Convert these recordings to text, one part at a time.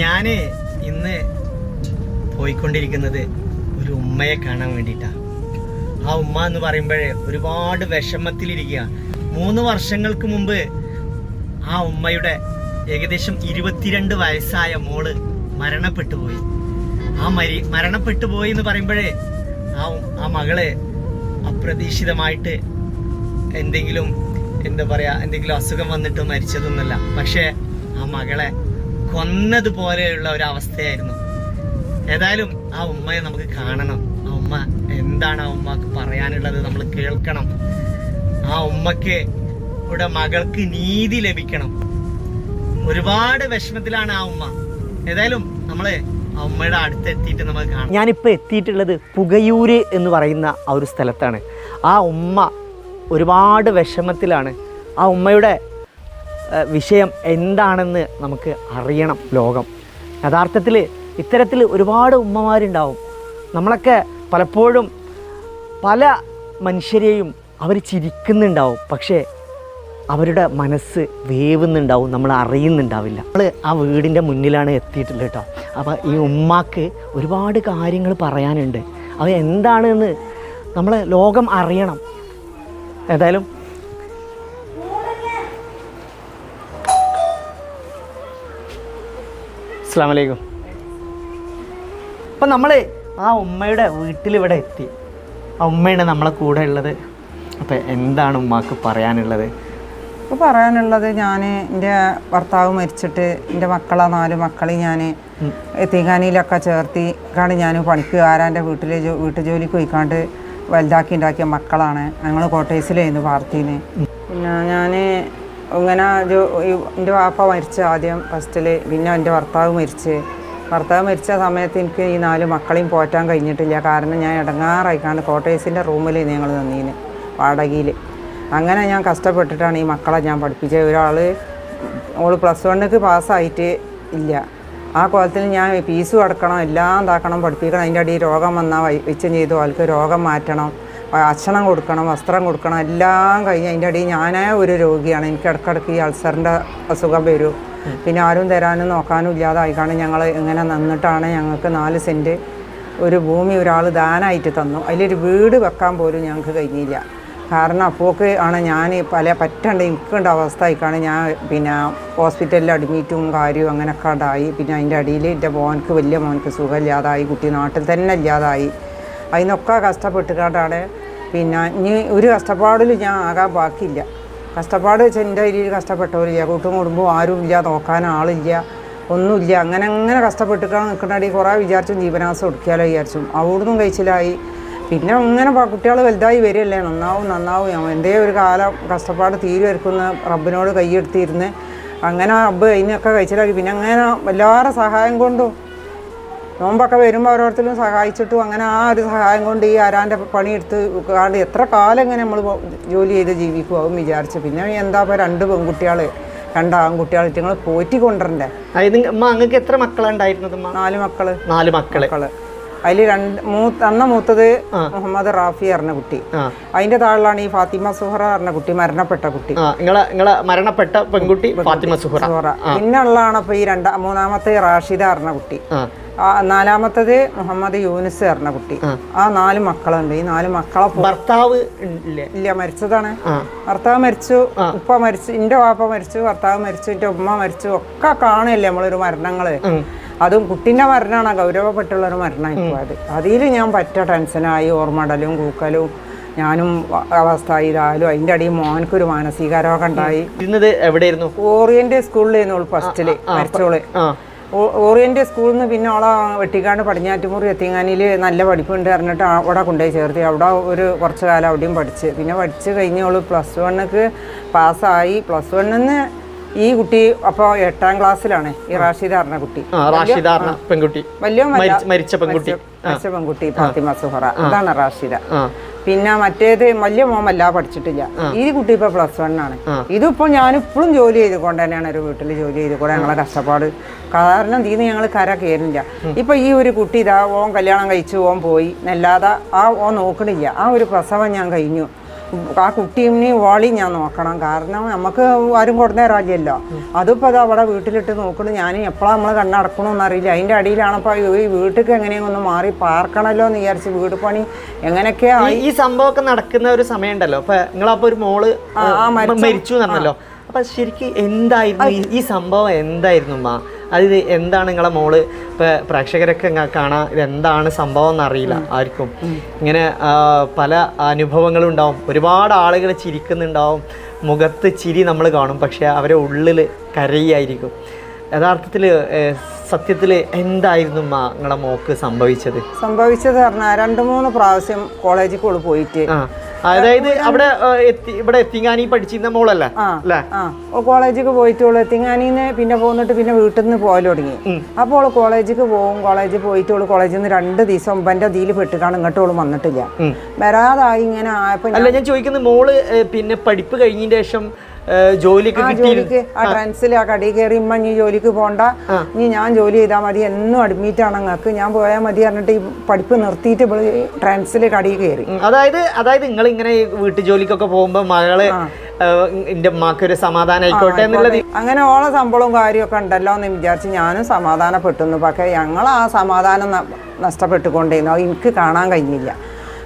ഞാൻ ഇന്ന് പോയിക്കൊണ്ടിരിക്കുന്നത് ഒരു ഉമ്മയെ കാണാൻ വേണ്ടിയിട്ടാണ് ആ ഉമ്മ എന്ന് പറയുമ്പോഴേ ഒരുപാട് വിഷമത്തിലിരിക്കുക. മൂന്ന് വർഷങ്ങൾക്ക് മുമ്പ് ആ ഉമ്മയുടെ ഏകദേശം ഇരുപത്തിരണ്ട് വയസ്സായ മോൾ മരണപ്പെട്ടു പോയി. ആ മരി മരണപ്പെട്ടു പോയി എന്ന് പറയുമ്പോഴേ ആ ആ മകൾ അപ്രതീക്ഷിതമായിട്ട് എന്തെങ്കിലും എന്താ പറയുക എന്തെങ്കിലും അസുഖം വന്നിട്ട് മരിച്ചതൊന്നുമല്ല. പക്ഷേ ആ മകളെ കൊന്നതുപോലെയുള്ള ഒരു അവസ്ഥയായിരുന്നു. ഏതായാലും ആ ഉമ്മയെ നമുക്ക് കാണണം. ആ ഉമ്മ എന്താണ് ആ ഉമ്മക്ക് പറയാനുള്ളത് നമ്മൾ കേൾക്കണം. ആ ഉമ്മക്ക് ഇവിടെ മകൾക്ക് നീതി ലഭിക്കണം. ഒരുപാട് വിഷമത്തിലാണ് ആ ഉമ്മ. ഏതായാലും നമ്മൾ ആ ഉമ്മയുടെ അടുത്ത് എത്തിയിട്ട് നമുക്ക് കാണാം. ഞാനിപ്പോൾ എത്തിയിട്ടുള്ളത് പുകയൂര് എന്ന് പറയുന്ന ആ ഒരു സ്ഥലത്താണ്. ആ ഉമ്മ ഒരുപാട് വിഷമത്തിലാണ്. ആ ഉമ്മയുടെ വിഷയം എന്താണെന്ന് നമുക്ക് അറിയണം ലോകം. യഥാർത്ഥത്തിൽ ഇത്തരത്തിൽ ഒരുപാട് ഉമ്മമാരുണ്ടാവും. നമ്മളൊക്കെ പലപ്പോഴും പല മനുഷ്യരെയും അവർ ചിരിക്കുന്നുണ്ടാവും. പക്ഷേ അവരുടെ മനസ്സ് വേവുന്നുണ്ടാവും. നമ്മൾ അറിയുന്നുണ്ടാവില്ല. നമ്മൾ ആ വീടിന്റെ മുന്നിലാണ് എത്തിയിട്ടുള്ളത് കേട്ടോ. അപ്പോൾ ഈ ഉമ്മാക്ക് ഒരുപാട് കാര്യങ്ങൾ പറയാനുണ്ട്. അവ എന്താണെന്ന് നമ്മൾ ലോകം അറിയണം. ഏതായാലും അസ്സാം വലൈക്കും അപ്പം നമ്മൾ ആ ഉമ്മയുടെ വീട്ടിൽ ഇവിടെ എത്തി. ആ ഉമ്മയാണ് നമ്മളെ കൂടെ ഉള്ളത്. അപ്പം എന്താണ് ഉമ്മാക്ക് പറയാനുള്ളത്? ഇപ്പോൾ പറയാനുള്ളത് ഞാൻ എന്റെ ഭർത്താവ് മരിച്ചിട്ട് എന്റെ മക്കളെ നാല് മക്കളെ ഞാൻ എത്തിങ്ങാനിയിലൊക്കെ ചേർത്തി കാണ്ട് ഞാൻ പണിക്ക് ആരാന്റെ വീട്ടിൽ വീട്ടു ജോലിക്ക് പോയിക്കാണ്ട് വലുതാക്കി ഉണ്ടാക്കിയ മക്കളാണ്. ഞങ്ങൾ കോട്ടേഴ്സിലായിരുന്നു പാർട്ടീന് പിന്നെ ഞാൻ ഇങ്ങനെ എന്റെ വാപ്പ മരിച്ച ആദ്യം ഫസ്റ്റിൽ പിന്നെ എന്റെ ഭർത്താവ് മരിച്ച്. ഭർത്താവ് മരിച്ച സമയത്ത് എനിക്ക് ഈ നാല് മക്കളെയും പോറ്റാൻ കഴിഞ്ഞിട്ടില്ല. കാരണം ഞാൻ ഇടങ്ങാറായിക്കാണ് കോട്ടേഴ്സിന്റെ റൂമിൽ ഞങ്ങൾ നിന്നീന് വാടകയിൽ അങ്ങനെ ഞാൻ കഷ്ടപ്പെട്ടിട്ടാണ് ഈ മക്കളെ ഞാൻ പഠിപ്പിച്ചത്. ഒരാൾ ഓൾ പ്ലസ് വണ്ണിക്ക് പാസ്സായിട്ട് ഇല്ല. ആ കോലത്തിൽ ഞാൻ ഫീസും അടക്കണം എല്ലാം ഇതാക്കണം പഠിപ്പിക്കണം. അതിന്റെ അടിയിൽ രോഗം വന്നാൽ വെച്ചും ചെയ്തു. ആൾക്ക് രോഗം മാറ്റണം. ഭക്ഷണം കൊടുക്കണം വസ്ത്രം കൊടുക്കണം എല്ലാം കഴിഞ്ഞ് അതിന്റെ അടിയിൽ ഞാനേ ഒരു രോഗിയാണ്. എനിക്ക് ഇടയ്ക്കിടയ്ക്ക് ഈ അൾസറിന്റെ അസുഖം വരും. പിന്നെ ആരും തരാനും നോക്കാനും ഇല്ലാതായിക്കാണ് ഞങ്ങൾ ഇങ്ങനെ നിന്നിട്ടാണ് ഞങ്ങൾക്ക് നാല് സെന്റ് ഒരു ഭൂമി ഒരാൾ ദാനായിട്ട് തന്നു. അതിലൊരു വീട് വെക്കാൻ പോലും ഞങ്ങൾക്ക് കഴിഞ്ഞില്ല. കാരണം അപ്പോക്ക് ആണ് ഞാൻ പല പറ്റണ്ട എനിക്കുണ്ട അവസ്ഥ ആയിക്കാണ് ഞാൻ പിന്നെ ഹോസ്പിറ്റലിൽ അഡ്മിറ്റും കാര്യവും അങ്ങനെയൊക്കെ ഉണ്ടായി പിന്നെ അതിന്റെ അടിയിൽ എന്റെ മോനക്ക് വലിയ മോനക്ക് സുഖമില്ലാതായി. കുട്ടി നാട്ടിൽ തന്നെ ഇല്ലാതായി. അതിനൊക്കെ കഷ്ടപ്പെട്ടുകൊണ്ടാണ് പിന്നെ ഇനി ഒരു കഷ്ടപ്പാടിൽ ഞാൻ ആകാൻ ബാക്കിയില്ല. കഷ്ടപ്പാട് വെച്ചാൽ എന്റെ കയ്യിൽ കഷ്ടപ്പെട്ടവരില്ല. കൂട്ടും കുടുംബവും ആരുമില്ല. നോക്കാൻ ആളില്ല. ഒന്നുമില്ല. അങ്ങനെ അങ്ങനെ കഷ്ടപ്പെട്ടിട്ടാണ് നിൽക്കണടി കുറേ വിചാരിച്ചും ജീവനാസം ഒടുക്കിയാലോ വിചാരിച്ചു. അവിടുന്നും കഴിച്ചിലായി. പിന്നെ അങ്ങനെ കുട്ടികൾ വലുതായി വരികയല്ലേ. നന്നാവും നന്നാവും. എന്റെ ഒരു കാലം കഷ്ടപ്പാട് തീരുവരക്കുന്ന റബ്ബിനോട് കൈയെടുത്തിരുന്ന് അങ്ങനെ റബ്ബ് അതിനൊക്കെ കഴിച്ചിലാക്കി പിന്നെ അങ്ങനെ എല്ലാവരുടെ സഹായം കൊണ്ടും നോമ്പൊക്കെ വരുമ്പോൾ ഓരോരുത്തരും സഹായിച്ചിട്ടും അങ്ങനെ ആ ഒരു സഹായം കൊണ്ട് ഈ ആരാന്റെ പണിയെടുത്ത് കാണ്ട് എത്ര കാലം ഇങ്ങനെ നമ്മൾ ജോലി ചെയ്ത് ജീവിക്കുമാവും വിചാരിച്ച്. പിന്നെ എന്താ ഇപ്പോൾ രണ്ട് പെൺകുട്ടികൾ രണ്ട് ആൺകുട്ടികൾ ഇറ്റങ്ങൾ പോറ്റി കൊണ്ടുവരണ്ടേ? അങ്ങക്ക് എത്ര മക്കളുണ്ടായിരുന്നത് നാല് മക്കൾ. നാല് മക്കൾ. മക്കൾ. അതിൽ രണ്ട് മൂത്ത അന്ന മൂത്തത് മുഹമ്മദ് റാഫി പറഞ്ഞ കുട്ടി. അതിന്റെ താഴിലാണ് ഈ ഫാത്തിമ സുഹറ പറഞ്ഞ കുട്ടി മരണപ്പെട്ട കുട്ടി. മരണപ്പെട്ട പെൺകുട്ടി ഫാത്തിമ സുഹറ. പിന്നെ ഉള്ളതാണ് ഇപ്പൊ ഈ രണ്ടാം മൂന്നാമത്തെ റാഷിദ പറഞ്ഞ കുട്ടി. നാലാമത്തത് മുഹമ്മദ് യൂനിസ് പറഞ്ഞ കുട്ടി. ആ. നാല് മക്കളുണ്ട്. ഈ നാല് മക്കളെ ഭർത്താവ് ഇല്ലേ. മരിച്ചതാണ്. ഭർത്താവ് മരിച്ചു ഉപ്പ മരിച്ചു എന്റെ വാപ്പ മരിച്ചു ഭർത്താവ് മരിച്ചു എന്റെ ഉമ്മ മരിച്ചു ഒക്കെ കാണുകയല്ലേ നമ്മളൊരു മരണങ്ങൾ. അതും കുട്ടിന്റെ മരണമാണ് ഗൗരവപ്പെട്ടുള്ള ഒരു മരണമായി അത്. അതിൽ ഞാൻ പറ്റ ടെൻഷനായി ഓർമ്മടലും കൂക്കലും ഞാനും അവസ്ഥ ഇതായാലും അതിന്റെ അടിയിൽ മോനക്കൊരു മാനസികാരോഗം ഉണ്ടായി. എവിടെയായിരുന്നു? ഓറിയന്റ് സ്കൂളിലായിരുന്നു ഫസ്റ്റിൽ മരിച്ചോൾ. ആ ഓ- ഓറിയന്റ് സ്കൂളിൽ നിന്ന് പിന്നെ അവളെ വെട്ടിക്കാണ്ട് പടിഞ്ഞാറ്റുമുറി എത്തിങ്ങാനിൽ നല്ല പഠിപ്പുണ്ട് പറഞ്ഞിട്ട് അവിടെ കൊണ്ടുപോയി ചേർത്തി. അവിടെ ഒരു കുറച്ച് കാലം അവിടെയും പഠിച്ച്. പിന്നെ പഠിച്ച് കഴിഞ്ഞ് അവൾ പ്ലസ് വണ്ണക്ക് പാസ്സായി പ്ലസ് വണ്ണിൽ നിന്ന് ഈ കുട്ടി അപ്പോൾ എട്ടാം ക്ലാസ്സിലാണ് ഈ റാഷിദ അറിഞ്ഞ കുട്ടി. റാഷിദ പെൺകുട്ടി. വലിയ മരിച്ച- പെൺകുട്ടി. മരിച്ച പെൺകുട്ടി ഫാത്തിമ സുഹറ. അതാണ് റാഷിദ. പിന്നെ മറ്റേത് വലിയ മോമല്ല പഠിച്ചിട്ടില്ല. ഈ കുട്ടി ഇപ്പൊ പ്ലസ് വൺ ആണ്. ഇതിപ്പോ ഞാനിപ്പോഴും ജോലി ചെയ്തുകൊണ്ട് തന്നെയാണ് ഒരു വീട്ടിൽ ജോലി ചെയ്തുകൊണ്ട് ഞങ്ങളെ കഷ്ടപ്പാട്. കാരണം തീന്ന് ഞങ്ങൾ കര കയറില്ല ഇപ്പൊ ഈ ഒരു കുട്ടി ഇതാ ഓൻ കല്യാണം കഴിച്ചു ഓൻ പോയി. എന്നല്ലാതെ ആ ഓൻ നോക്കണില്ല. ആ ഒരു പ്രസവം ഞാൻ കഴിഞ്ഞു. ആ കുട്ടീനെയും ഓളി ഞാൻ നോക്കണം. കാരണം നമുക്ക് ആരും കൊടുന്നേരാല്ലോ അതിപ്പോൾ അത് അവിടെ വീട്ടിലിട്ട് നോക്കണം ഞാൻ എപ്പോഴാണ് നമ്മൾ കണ്ണടക്കണമെന്ന് അറിയില്ല അതിന്റെ അടിയിലാണപ്പോൾ ഈ വീട്ടിലേക്ക് എങ്ങനെയും ഒന്ന് മാറി പാർക്കണല്ലോ എന്ന് വിചാരിച്ച് വീട് പണി എങ്ങനെയൊക്കെയാ ഈ- സംഭവമൊക്കെ നടക്കുന്ന ഒരു സമയം ഉണ്ടല്ലോ അപ്പൊ നിങ്ങളപ്പോ ഒരു മോൾ മരിച്ച- എന്നല്ലോ അപ്പൊ ശരിക്കും എന്തായിരുന്നു? ഈ സംഭവം എന്തായിരുന്നു മാ അത് എന്താണ് നിങ്ങളെ മോൾ ഇപ്പോൾ പ്രേക്ഷകരൊക്കെ കാണാൻ ഇതെന്താണ് സംഭവം എന്നറിയില്ല ആർക്കും. ഇങ്ങനെ പല അനുഭവങ്ങളും ഉണ്ടാവും. ഒരുപാട് ആളുകൾ ചിരിക്കുന്നുണ്ടാവും. മുഖത്ത് ചിരി നമ്മൾ കാണും. പക്ഷേ അവരെ ഉള്ളിൽ കരയായിരിക്കും. യഥാർത്ഥത്തിൽ സത്യത്തിൽ എന്തായിരുന്നു നിങ്ങളെ മോക്ക് സംഭവിച്ചത്? സംഭവിച്ചത് പറഞ്ഞാൽ രണ്ട് മൂന്ന് പ്രാവശ്യം കോളേജിൽ കൂടെ പോയിട്ട് അതായത് അവിടെ ഇവിടെ എത്തിങ്ങാനി പഠിച്ചിരുന്ന മോളല്ലേ? ഓ കോളേജിക്ക് പോയിട്ട് ഓൾ എത്തിങ്ങാനിന്ന് പിന്നെ പോന്നിട്ട് പിന്നെ വീട്ടിൽ നിന്ന് പോയാൽ തുടങ്ങി അപ്പോൾ ഓൾ പോകും കോളേജിൽ പോയിട്ട് ഓൾ കോളേജിൽ നിന്ന് രണ്ട് ദിവസം മുമ്പന്റെ അതിൽ പെട്ടിട്ടാണ് ഇങ്ങോട്ട് ഓൾ വന്നിട്ടില്ല. വരാതായി ഇങ്ങനെ ആയപ്പോ അല്ല ഞാൻ ചോദിക്കുന്നത് മോൾ പിന്നെ പഠിപ്പ് കഴിഞ്ഞതിന് ശേഷം കിട്ടി ജോലിക്ക് ആ ട്രാൻസിൽ ആ കടി കയറി ഇമ്മ നീ ജോലിക്ക് പോണ്ട. നീ ഞാൻ ജോലി ചെയ്താൽ മതി. എന്നും അഡ്മിറ്റ് ആണ് നിങ്ങൾക്ക് ഞാൻ പോയാൽ മതി പറഞ്ഞിട്ട് ഈ പഠിപ്പ് നിർത്തിയിട്ട് ഇവൾ ട്രാൻസിൽ കടി കയറി. അതായത് അതായത് നിങ്ങൾ ഇങ്ങനെ വീട്ടു ജോലിക്കൊക്കെ പോകുമ്പോൾ മകൾ ഏ, എന്റെ ഉമ്മാക്ക് ഒരു സമാധാനം ആയിക്കോട്ടെ എന്നുള്ളത് അങ്ങനെ ഓളെ ശമ്പളവും കാര്യമൊക്കെ ഉണ്ടല്ലോ എന്ന് വിചാരിച്ച് ഞാനും സമാധാനപ്പെട്ടുന്നു പക്ഷേ ഞങ്ങൾ ആ സമാധാനം നഷ്ടപ്പെട്ടുകൊണ്ടിരുന്നു. എനിക്ക് കാണാൻ കഴിഞ്ഞില്ല.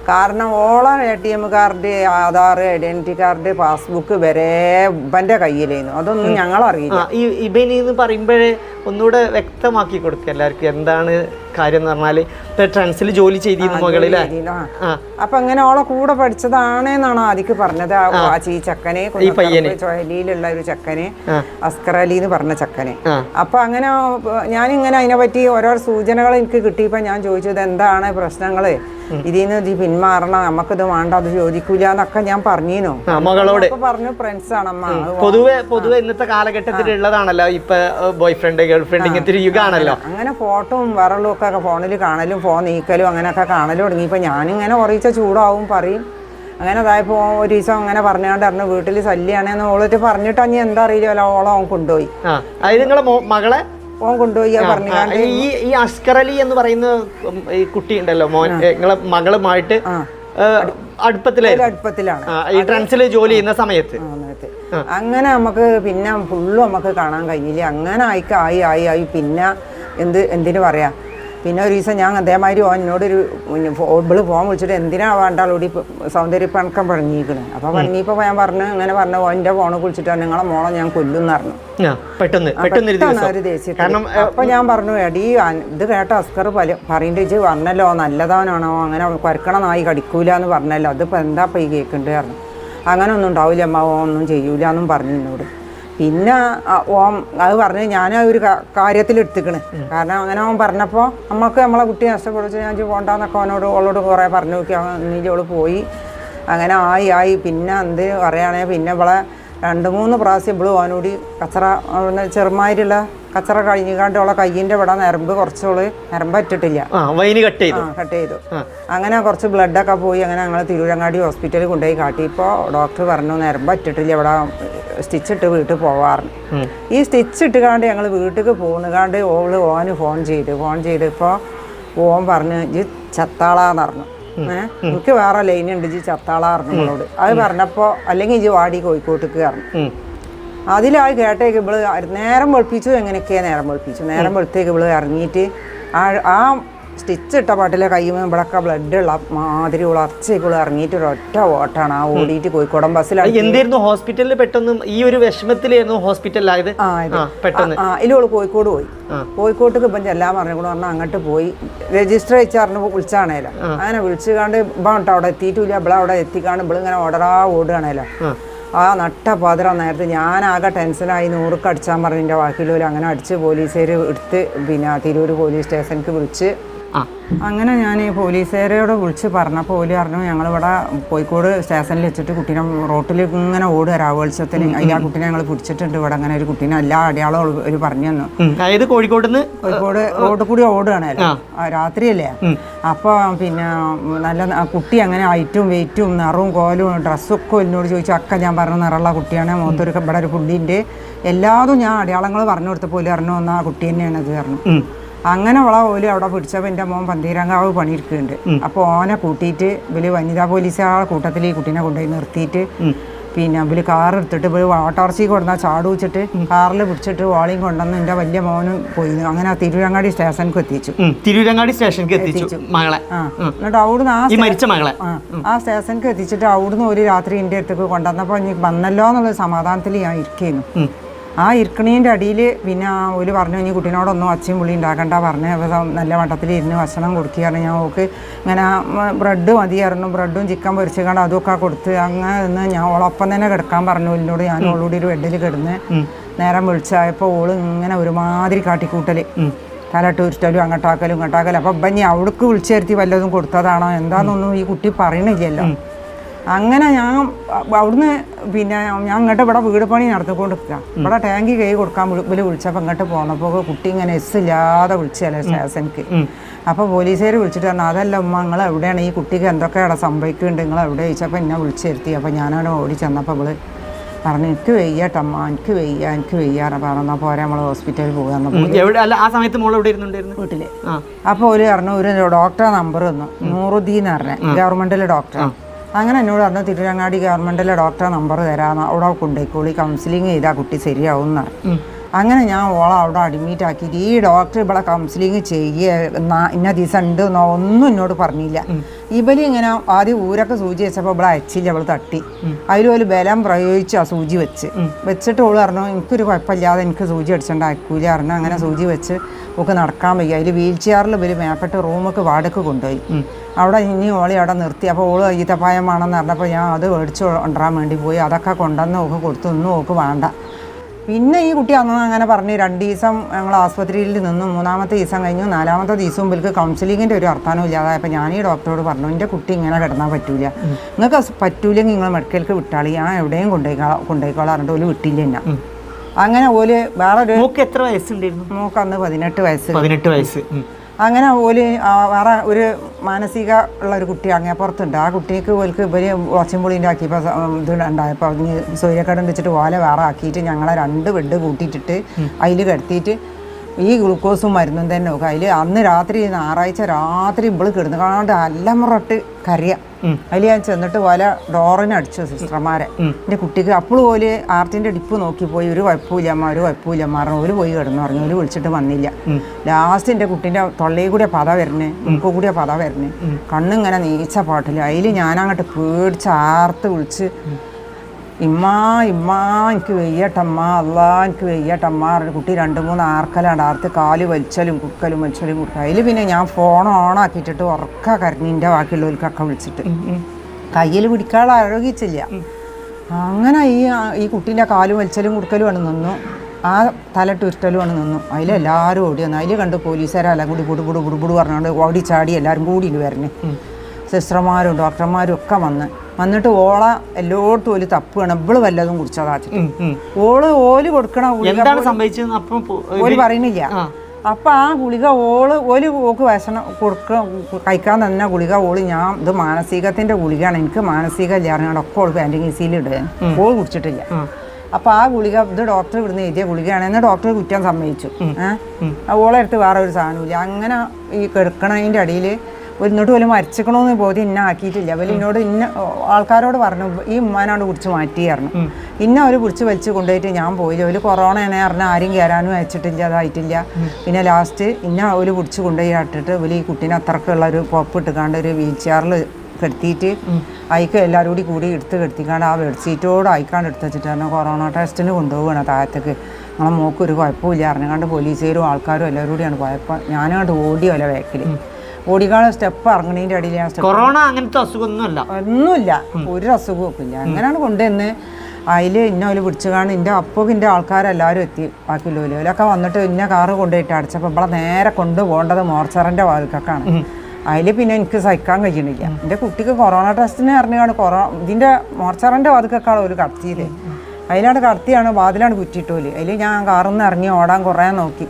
കാരണം ഓളെ A T M card Aadhaar identity card passbook വരെ ഇവന്റെ കയ്യിലായിരുന്നു അതൊന്നും ഞങ്ങൾ അറിയില്ല ഈ ഇബനി എന്ന് പറയുമ്പോഴേ ഒന്നുകൂടെ വ്യക്തമാക്കി കൊടുക്കുക എല്ലാവർക്കും എന്താണ് കാര്യം എന്ന് പറഞ്ഞാൽ ഇപ്പൊ ട്രാൻസിൽ ജോലി ചെയ്തിരുന്നു മകളിലെ അപ്പൊ അങ്ങനെ ഓളെ കൂടെ പഠിച്ചതാണ് എന്നാണ് ആദ്യക്ക് പറഞ്ഞത്. ഈ ചെക്കനെ. ചൊഹലിയിലുള്ള ഒരു ചക്കനെ. അസ്കർ അലി എന്ന് പറഞ്ഞ ചക്കനെ. അപ്പൊ അങ്ങനെ ഞാൻ ഞാനിങ്ങനെ അതിനെ പറ്റി ഓരോ സൂചനകൾ എനിക്ക് കിട്ടിയപ്പോ ഞാൻ ചോദിച്ചത് എന്താണ് പ്രശ്നങ്ങൾ? ഇതിൽ നിന്ന് ഇത് പിന്മാറണം? നമുക്കിത് വേണ്ട അത് ചോദിക്കൂല എന്നൊക്കെ ഞാൻ പറഞ്ഞിരുന്നു മകളോട്. പറഞ്ഞു ഫ്രണ്ട്സ് അത് പൊതുവെ പൊതുവെ ഇന്നത്തെ കാലഘട്ടത്തിൽ ഉള്ളതാണല്ലോ ഇപ്പൊ ബോയ് ഫ്രണ്ട് ഗേൾ ഫ്രണ്ട് ഇങ്ങനത്തെ യുഗമാണല്ലോ. അങ്ങനെ ഫോട്ടോയും വരളും ഒക്കെ ഫോണിൽ കാണലും ഫോൺ നീക്കലും അങ്ങനെയൊക്കെ കാണലും തുടങ്ങിയപ്പോൾ ഞാനിങ്ങനെ കുറച്ച് ചൂടാവും പറയും. അങ്ങനെ അതായപ്പോൾ ഒരു ദിവസം അങ്ങനെ പറഞ്ഞുകൊണ്ട് പറഞ്ഞു വീട്ടിൽ ശല്യാണെന്ന് ഓളിട്ട് പറഞ്ഞിട്ട് അഞ്ഞ് എന്താ അറിയില്ല ഓളം അവൻ കൊണ്ടുപോയി. മകളെ? ഓൻ കൊണ്ടുപോയി പറഞ്ഞു ഈ ഈ അസ്കർ അലി എന്ന് പറയുന്ന ഈ കുട്ടി ഉണ്ടല്ലോ മോൻ നിങ്ങളെ മകളുമായിട്ട് അടുപ്പത്തിലാണ്. ഈ ട്രൻസിൽ ജോലി ചെയ്യുന്ന സമയത്ത്. അങ്ങനെ നമുക്ക് പിന്നെ ഫുള്ളും നമുക്ക് കാണാൻ കഴിഞ്ഞില്ല അങ്ങനെ ആയിക്കായി ആയി ആയി. പിന്നെ എന്ത് എന്തിനു പറയാ? പിന്നെ ഒരു ദിവസം ഞാൻ അതേമാതിരി ഓൻ എന്നോടൊരു ഇവൾ ഫോൺ വിളിച്ചിട്ട് എന്തിനാ വേണ്ടാളോടി സൗന്ദര്യ പണക്കം പറഞ്ഞിരിക്കുന്നത് അപ്പോൾ പറഞ്ഞപ്പോൾ ഞാൻ പറഞ്ഞു അങ്ങനെ പറഞ്ഞു ഓന്റെ ഫോണ് കുളിച്ചിട്ട് നിങ്ങളെ മോളെ ഞാൻ കൊല്ലും പറഞ്ഞു. പെട്ടെന്ന് പെട്ടെന്ന് ഒരു പെട്ടെന്ന് ദിവസം കാരണം അപ്പൊ ഞാൻ പറഞ്ഞു എടീ ഇത് കേട്ട അസ്കർ പല വെച്ച് പറഞ്ഞല്ലോ നല്ലതാനാണോ അങ്ങനെ കുരക്കണ നായി കടിക്കൂല എന്ന് പറഞ്ഞല്ലോ. അതിപ്പോ എന്താ ഇപ്പൊ ഈ കേൾക്കുന്നുണ്ട് പറഞ്ഞു അങ്ങനെ ഒന്നും ഉണ്ടാവില്ല അമ്മ ഒന്നും ചെയ്യൂല എന്നും പറഞ്ഞു എന്നോട്. പിന്നെ ഓം അത് പറഞ്ഞ് ഞാൻ ആ ഒരു കാര്യത്തിൽ എടുത്തിക്കണ് കാരണം അങ്ങനെ അവൻ പറഞ്ഞപ്പോൾ നമുക്ക് നമ്മളെ കുട്ടി നഷ്ടപ്പെടുത്തി ഞാൻ പോകണ്ടെന്നൊക്കെ അവനോട് ഓളോട് കുറേ പറഞ്ഞു നോക്കി അവൻ ഓൾ പോയി. അങ്ങനെ ആയി ആയി. പിന്നെ എന്ത് പറയുകയാണെങ്കിൽ പിന്നെ ഇവളെ രണ്ട് മൂന്ന് പ്രാവശ്യം ഇവൾ അവനോട് കച്ചറ ചെറുമാതിരിയുള്ള കച്ചറ കഴിഞ്ഞാണ്ട് കയ്യിന്റെ ഇവിടെ നരമ്പ് കുറച്ചോൾ നരമ്പ് വൈന് കട്ട് ചെയ്തു. കട്ട് ചെയ്തു. അങ്ങനെ കുറച്ച് ബ്ലഡ് ഒക്കെ പോയി അങ്ങനെ ഞങ്ങൾ തിരൂരങ്ങാടി ഹോസ്പിറ്റലിൽ കൊണ്ടുപോയി കാട്ടി. ഇപ്പോൾ ഡോക്ടർ പറഞ്ഞു നരമ്പ് അറ്റിട്ടില്ല ഇവിടെ സ്റ്റിച്ച് ഇട്ട് വീട്ടിൽ പോവാറുണ്ട് ഈ സ്റ്റിച്ച് ഇട്ടുകാണ്ട് ഞങ്ങൾ വീട്ടിൽ പോകുന്നുകാണ്ട് ഓൾ ഓന് ഫോൺ ചെയ്തു. ഫോൺ ചെയ്തപ്പോൾ ഓൻ പറഞ്ഞു ഇജ് ചത്താളാന്ന് പറഞ്ഞു. ഏഹ് എനിക്ക് വേറെ ലൈനുണ്ട് ഉണ്ട് ഇജ് ചത്താളാ പറഞ്ഞു അത് പറഞ്ഞപ്പോൾ അല്ലെങ്കിൽ ജി വാടി കോഴിക്കോട്ടേക്ക് പറഞ്ഞു. അതിലായി കേട്ടേക്ക് ഇവൾ നേരം വെളുപ്പിച്ചു എങ്ങനെയൊക്കെയാ നേരം വെളുപ്പിച്ചു. നേരം വെളുത്തേക്ക് ഇവൾ ഇറങ്ങിയിട്ട് ആ ആ സ്റ്റിച്ച് ഇട്ട പാട്ടിലെ കയ്യുമ്പോൾ ഇവിടെയൊക്കെ ബ്ലഡ് ഉള്ള മാതിരി ഉളർച്ചയ്ക്ക് ഇറങ്ങിയിട്ട് ഒറ്റ ഓട്ടാണ് ആ ഓടിയിട്ട് കോഴിക്കോടൻ ബസ്സിലാണ് എന്തായിരുന്നു ഹോസ്പിറ്റലിൽ പെട്ടെന്ന് ഈ ഒരു വിഷമത്തിലായിരുന്നു ഹോസ്പിറ്റലിലായത് പെട്ടെന്ന്. ഇതിലോൾ കോഴിക്കോട് പോയി. കോഴിക്കോട്ടേക്ക് ഇപ്പം ചെല്ലാൻ പറഞ്ഞു കൂടെ പറഞ്ഞാൽ അങ്ങോട്ട് പോയി. രജിസ്റ്റർ വെച്ചറിഞ്ഞ് വിളിച്ചാണേലോ. അങ്ങനെ വിളിച്ചു കാണ്ട് ഇപ്പം അവിടെ എത്തിയിട്ടില്ല. ഇവിടെ അവിടെ എത്തിക്കാണ്ട് ഇവിടെ ഇങ്ങനെ ഓടറാ ഓടുകയാണേലോ. ആ. നട്ട പാതിര നേരത്തെ ഞാനാകെ ടെൻഷനായി നൂറുക്ക് പറഞ്ഞു എന്റെ വാക്കിലൂര് അങ്ങനെ അടിച്ച് പോലീസുകാർ എടുത്ത് പിന്നെ തിരൂർ പോലീസ് സ്റ്റേഷനിലേക്ക് വിളിച്ച് അങ്ങനെ ഞാൻ ഈ പോലീസുകാരോട് വിളിച്ച് പറഞ്ഞപ്പോൾ ഓൽ പറഞ്ഞു ഞങ്ങളിവിടെ കോഴിക്കോട് സ്റ്റേഷനിൽ വെച്ചിട്ട് കുട്ടീനെ റോട്ടിൽ ഇങ്ങനെ ഓടുക രാവോത്സവത്തിൽ ആ കുട്ടീനെ ഞങ്ങൾ പിടിച്ചിട്ടുണ്ട്. ഇവിടെ അങ്ങനെ ഒരു കുട്ടീനെ എല്ലാ അടയാളം ഒരു പറഞ്ഞു തന്നു. അതായത് കോഴിക്കോട് നിന്ന് കോഴിക്കോട് റോഡിൽ കൂടി ഓടുകയാണല്ലോ രാത്രിയല്ലേ? അപ്പോൾ പിന്നെ നല്ല കുട്ടി അങ്ങനെ ഹൈറ്റും വെയിറ്റും നിറവും കോലും ഡ്രസ്സൊക്കെ എന്നോട് ചോദിച്ചു. അക്ക ഞാൻ പറഞ്ഞ നിറമുള്ള കുട്ടിയാണ്. മുഖത്തൊരു ഇവിടെ ഒരു പുള്ളിന്റെ എല്ലാതും ഞാൻ അടയാളങ്ങൾ പറഞ്ഞു കൊടുത്തപ്പോൾ ഓൽ പറഞ്ഞു എന്നാൽ ആ കുട്ടി തന്നെയാണ് ഇത് പറഞ്ഞു അങ്ങനെ ഉള്ള ഓൽ അവിടെ പിടിച്ചപ്പോൾ എന്റെ മോൻ പന്തീരങ്കാവ് പണിയെടുക്കുന്നുണ്ട്. അപ്പോൾ ഓനെ കൂട്ടിയിട്ട് ഇവർ വനിതാ പോലീസുകാരുടെ കൂട്ടത്തിൽ ഈ കുട്ടീനെ കൊണ്ടുപോയി നിർത്തിയിട്ട് പിന്നെ ഇവർ കാർ എടുത്തിട്ട് ഇവർ ഓട്ടോറിച്ചയിൽ കൊടുന്നാൽ ചാട് വെച്ചിട്ട് കാറിൽ പിടിച്ചിട്ട് വോളിയും കൊണ്ടുവന്ന് എന്റെ വലിയ മോനും പോയി. അങ്ങനെ തിരുവരങ്ങാടി സ്റ്റേഷനിലേക്ക് എത്തിച്ചു. തിരുവരങ്ങാടി സ്റ്റേഷനിലേക്ക് എത്തിച്ചു മകളെ. എന്നിട്ട് അവിടുന്ന് ആ മരിച്ച മകളെ. ആ. സ്റ്റേഷനിലേക്ക് എത്തിച്ചിട്ട് അവിടുന്ന് ഒരു രാത്രി എന്റെ അടുത്തേക്ക് കൊണ്ടുവന്നപ്പോൾ ഇനി വന്നല്ലോ എന്നുള്ള സമാധാനത്തിൽ ഞാൻ ഇരിക്കുന്നു. ആ ഇരിക്കണീന്റെ അടിയിൽ പിന്നെ ഒരു പറഞ്ഞു ഇനി കുട്ടീനോടൊന്നും അച്ഛയും പുള്ളി ഉണ്ടാക്കണ്ട പറഞ്ഞ് നല്ല വട്ടത്തിൽ ഇരുന്ന് ഭക്ഷണം കൊടുക്കുകയാണ് ഞാൻ ഓക്ക് ഇങ്ങനെ ബ്രെഡ് മതിയായിരുന്നു ബ്രെഡും ചിക്കൻ പൊരിച്ചുകൊണ്ട് അതൊക്കെ കൊടുത്ത് അങ്ങനെ നിന്ന് ഞാൻ ഓളൊപ്പം തന്നെ കിടക്കാൻ പറഞ്ഞു. എന്നോട് ഞാൻ ഓളോട് ഒരു ബെഡിൽ കിടന്ന് നേരം വിളിച്ചായപ്പോൾ ഓൾ ഇങ്ങനെ ഒരുമാതിരി കാട്ടിക്കൂട്ടൽ തലട്ട് ഉരുട്ടലും അങ്ങോട്ടാക്കലും ഇങ്ങോട്ടാക്കലും. അപ്പം ഇപ്പം ഇനി അവിടേക്ക് വിളിച്ചു വരുത്തി വല്ലതും കൊടുത്തതാണോ? എന്താണെന്നൊന്നും ഈ കുട്ടി പറയണില്ലല്ലോ. അങ്ങനെ ഞാൻ അവിടുന്ന് പിന്നെ ഞാൻ ഇങ്ങോട്ട് ഇവിടെ വീട് പണി നടത്തിക്കൊണ്ടിരിക്കുക ഇവിടെ ടാങ്കി കൈ കൊടുക്കാൻ വിളി വിളിച്ചപ്പോൾ ഇങ്ങോട്ട് പോന്നപ്പോൾ കുട്ടി ഇങ്ങനെ എസ് ഇല്ലാതെ വിളിച്ചല്ലേ സ്റ്റേഷനിക്ക്. അപ്പോൾ പോലീസുകാർ വിളിച്ചിട്ട് പറഞ്ഞു അതല്ല ഉമ്മ നിങ്ങൾ എവിടെയാണ്? ഈ കുട്ടിക്ക് എന്തൊക്കെയാണ് സംഭവിക്കുന്നുണ്ട്? നിങ്ങൾ എവിടെ ചോദിച്ചപ്പോൾ എന്നെ വിളിച്ചു വരുത്തി. അപ്പോൾ ഞാനവിടെ ഓടി ചെന്നപ്പോൾ ഇവൾ പറഞ്ഞു എനിക്ക് വെയ്യാട്ടമ്മ എനിക്ക് വെയ്യ എനിക്ക് വെയ്യാറ പറഞ്ഞാൽ പോരെ നമ്മൾ ഹോസ്പിറ്റലിൽ പോകാന്ന് വീട്ടിൽ. അപ്പോൾ ഒരു പറഞ്ഞു ഒരു ഡോക്ടറെ നമ്പർ തന്നു. നൂറുദ്ദീൻ പറഞ്ഞ. ഗവൺമെന്റിലെ ഡോക്ടർ അങ്ങനെ എന്നോട് പറഞ്ഞു തിരുവങ്ങാടി ഗവൺമെന്റിലെ ഡോക്ടറെ നമ്പർ തരാമെന്ന് അവിടെ കൊണ്ടുപോയിക്കോളി കൗൺസിലിംഗ് ചെയ്താൽ കുട്ടി ശരിയാവും എന്ന് പറഞ്ഞു അങ്ങനെ ഞാൻ ഓളെ അവിടെ അഡ്മിറ്റ് ആക്കിയിട്ട് ഈ ഡോക്ടർ ഇവിടെ കൗൺസിലിംഗ് ചെയ്യുക ഇന്ന ദിവസം ഉണ്ട് എന്നോ ഒന്നും എന്നോട് പറഞ്ഞില്ല. ഇവർ ഇങ്ങനെ ആദ്യം ഊരൊക്കെ സൂചി വെച്ചപ്പോൾ ഇവിടെ അയച്ചില്ല അവൾ തട്ടി. അതിൽ ഒരു ബലം പ്രയോഗിച്ചു ആ സൂചി വെച്ച്. വെച്ചിട്ട് ഓൾ പറഞ്ഞു എനിക്കൊരു കുഴപ്പമില്ലാതെ എനിക്ക് സൂചി അയക്കൂല പറഞ്ഞു. അങ്ങനെ സൂചി വെച്ച് ഒക്കെ നടക്കാൻ വയ്യ. അതിൽ വീൽ ചെയറിൽ ഇവർ മേപ്പെട്ട് റൂമൊക്കെ വാടക കൊണ്ടുപോയി. അവിടെ ഇനി ഓളി അവിടെ നിർത്തി. അപ്പോൾ ഓൾ ഈത്തപ്പായം വേണമെന്ന് പറഞ്ഞപ്പോൾ ഞാൻ അത് മേടിച്ച് കൊണ്ടുവരാൻ വേണ്ടി പോയി. അതൊക്കെ കൊണ്ടുവന്ന് ഓക്ക് കൊടുത്തു. ഒന്നും ഓക്ക് വേണ്ട. പിന്നെ ഈ കുട്ടി അന്ന് അങ്ങനെ പറഞ്ഞ് രണ്ട് ദിവസം ഞങ്ങൾ ആസ്പത്രിയിൽ നിന്നും മൂന്നാമത്തെ ദിവസം കഴിഞ്ഞു. നാലാമത്തെ ദിവസം ഇവർക്ക് കൗൺസിലിങ്ങിന്റെ ഒരു അർത്ഥാനവും ഇല്ലാതായപ്പോൾ ഞാൻ ഈ ഡോക്ടറോട് പറഞ്ഞു എന്റെ കുട്ടി ഇങ്ങനെ കിടന്നാൽ പറ്റൂല. നിങ്ങൾക്ക് പറ്റൂലെങ്കിൽ നിങ്ങൾ മെഡിക്കൽക്ക് വിട്ടാളി. ഞാൻ എവിടെയും കൊണ്ടുപോയിക്കോളാം കൊണ്ടുപോയിക്കോളാം പറഞ്ഞിട്ട് ഓൽ വിട്ടില്ല എന്നാ അങ്ങനെ ഓൽ വേറെ ഒരു മോക്ക് എത്ര വയസ്സുണ്ടായിരുന്നു? മൂക്ക് അന്ന് പതിനെട്ട് വയസ്സ്. പതിനെട്ട് വയസ്സ്. അങ്ങനെ ഓൽ വേറെ ഒരു മാനസിക ഉള്ള ഒരു കുട്ടി അങ്ങനെ പുറത്തുണ്ട്. ആ കുട്ടിക്ക് ഓൽക്ക് ഇവർ വാച്ചിങ് പൊളിന്റെ ആക്കിയപ്പോൾ ഇത് ഉണ്ടായപ്പോൾ അതിന് സൂര്യക്കടം വെച്ചിട്ട് ഓല വേറെ ആക്കിയിട്ട് ഞങ്ങളെ രണ്ട് ബെഡ് കൂട്ടിയിട്ടിട്ട് അതിൽ കിടത്തിയിട്ട് ഈ ഗ്ലൂക്കോസും മരുന്നും തന്നെ നോക്കുക അതിൽ അന്ന് രാത്രി ഞായറാഴ്ച രാത്രി ഇവൾ കിടന്നു കാണാണ്ട് അല്ലമുറട്ട് കരയാ അതിൽ ഞാൻ ചെന്നിട്ട് വല ഡോറിനെ അടിച്ചു സിസ്റ്റർമാരെ. എന്റെ കുട്ടിക്ക് അപ്പോൾ പോലെ ആർട്ടിന്റെ ഡിപ്പ് നോക്കി പോയി. ഒരു കുഴപ്പമില്ല അമ്മ ഒരു കുഴപ്പമില്ല അമ്മ പറഞ്ഞു. ഒരു പോയി കിടന്നു പറഞ്ഞു. ഒരു വിളിച്ചിട്ട് വന്നില്ല. ലാസ്റ്റ് എന്റെ കുട്ടീന്റെ തൊള്ളയിൽ കൂടിയ പത വരുന്നേ മുക്കോ കൂടിയ പത വരുന്നേ കണ്ണിങ്ങനെ നീച്ച പാട്ടില്ല അതിൽ ഞാനങ്ങോട്ട് പേടിച്ച് ആർത്ത് വിളിച്ച് ഇമ്മാ ഇമ്മാ എനിക്ക് വെയ്യട്ടമ്മ അല്ലാ എനിക്ക് വെയ്യട്ടമ്മ കുട്ടി രണ്ട് മൂന്ന് ആർക്കലാണ്ട് ആർത്ത് കാൽ വലിച്ചലും കുക്കലും വലിച്ചലും കൊടുക്കുക അതിൽ പിന്നെ ഞാൻ ഫോൺ ഓൺ ആക്കിയിട്ടിട്ട് ഉറക്ക കരഞ്ഞിന്റെ ബാക്കിയുള്ളവർക്കൊക്കെ വിളിച്ചിട്ട്. കയ്യിൽ പിടിക്കാനുള്ള ആരോഗ്യിച്ചില്ല. അങ്ങനെ ഈ ഈ കുട്ടീന്റെ കാൽ വലിച്ചലും കുടുക്കലുമാണ് നിന്നു. ആ തല ആണ് നിന്നു. അതിലെല്ലാവരും ഓടി വന്നു. അതിൽ കണ്ട് പോലീസുകാരെല്ലാം കൂടി കുടുപുടു ബുടു പറഞ്ഞുകൊണ്ട് ഓടി ചാടി എല്ലാവരും കൂടി വരണേ സിസ്റ്റർമാരും ഡോക്ടർമാരും ഒക്കെ വന്ന്. വന്നിട്ട് ഓള എല്ലായിടത്തും ഓൽ തപ്പുകയാണ് ഇവൾ വല്ലതും കുടിച്ചതാ. ഓൾ ഓൽ കൊടുക്കണ എന്താണ് സംഭവിച്ചത്? ഓൽ പറയുന്നില്ല. അപ്പൊ ആ ഗുളിക ഓൾ ഓൽ ഓക്ക് വശന കൊടുക്ക കഴിക്കാൻ തന്നെ ഗുളിക ഓൾ ഞാൻ ഇത് മാനസികത്തിന്റെ ഗുളികയാണ്. എനിക്ക് മാനസിക ഇല്ലാറിനാണ് ഒക്കെ ഓൾ പാന്റിങ് ഈസിയിൽ ഇടുക ഓൾ കുടിച്ചിട്ടില്ല. അപ്പൊ ആ ഗുളിക ഇത് ഡോക്ടർ ഇവിടുന്ന് എഴുതിയ ഗുളികയാണ്. ഗുളികയാണെന്ന് ഡോക്ടർ കുറ്റാൻ സമ്മതിച്ചു. ഏഹ് ഓളെ അടുത്ത് വേറെ ഒരു സാധനമില്ല അങ്ങനെ ഈ കിടക്കണതിന്റെ അടിയിൽ ഒരു ഇന്നോട്ട് പോലും മരിച്ചിക്കണമെന്ന് ബോധ്യം ഇന്ന ആക്കിയിട്ടില്ല. അവർ എന്നോട് ഇന്ന ആൾക്കാരോട് പറഞ്ഞു ഈ ഉമ്മാനോട് കുടിച്ച് മാറ്റിയായിരുന്നു ഇന്ന അവർ കുറിച്ച് വലിച്ച് കൊണ്ടുപോയിട്ട് ഞാൻ പോയില്ല. ഒരു കൊറോണ എന്നെ പറഞ്ഞാൽ ആരും കയറാനും അയച്ചിട്ടില്ല അതായിട്ടില്ല പിന്നെ ലാസ്റ്റ് ഇന്ന ഒരു കുറിച്ച് കൊണ്ടുപോയി ഇട്ടിട്ട് വലിയ ഈ കുട്ടീനെ അത്രക്കുള്ള ഒരു പോപ്പ് ഇട്ടുകാണ്ട് ഒരു വീൽ ചെയറിൽ കെടുത്തിയിട്ട് അയക്ക് എല്ലാവരും കൂടി കൂടി എടുത്ത് കെടുത്തിക്കാണ്ട് ആ ബെഡ്ഷീറ്റോട് അയക്കാണ്ട് എടുത്ത് വെച്ചിട്ടാണ് പറഞ്ഞു കൊറോണ ടെസ്റ്റിന് കൊണ്ടുപോവുകയാണ് താഴത്തേക്ക്. നമ്മളെ മോക്കൊരു ഒരു കുഴപ്പമില്ല അറിഞ്ഞാണ്ട് പോലീസുകാരും ആൾക്കാരും എല്ലാവരും കൂടിയാണ് പോയപ്പോൾ ഞാനങ്ങോട്ട് ഓടിയല്ല ബാക്കിൽ ഓടിക്കാളെ സ്റ്റെപ്പ് ഇറങ്ങണേന്റെ അടിയിൽ ഞാൻ സ്റ്റെപ്പ് കൊറോണ അങ്ങനത്തെ അസുഖമൊന്നുമില്ല. ഒന്നുമില്ല. ഒരു അസുഖവും ഒക്കെ ഇല്ല അങ്ങനെയാണ് കൊണ്ടുവന്ന് അതിൽ ഇന്ന ഒരു പിടിച്ചു കാണും. എന്റെ അപ്പോൾ എന്റെ ആൾക്കാരെല്ലാവരും എത്തി. ബാക്കി ഓലൊക്കെ വന്നിട്ട് ഇന്ന കാറ് കൊണ്ടുപോയിട്ട് അടച്ചപ്പോൾ ഇവിടെ നേരെ കൊണ്ടുപോകേണ്ടത് മോർച്ചറിന്റെ വാതിൽക്കൊക്കെയാണ് അതിൽ പിന്നെ എനിക്ക് സഹിക്കാൻ കഴിയണില്ല. എന്റെ കുട്ടിക്ക് കൊറോണ ടെസ്റ്റിന് അറിഞ്ഞാണ് കൊറോണ ഇതിന്റെ മോർച്ചറിന്റെ വാതിൽക്കൊക്കെയാണ് ഒരു കടത്തിയത്. അതിലാണ് കടത്തിയാണ് വാതിലാണ് കുറ്റിയിട്ടോൽ അതിൽ ഞാൻ കാറിൽ നിന്ന് ഇറങ്ങി ഓടാൻ കുറേ നോക്കി.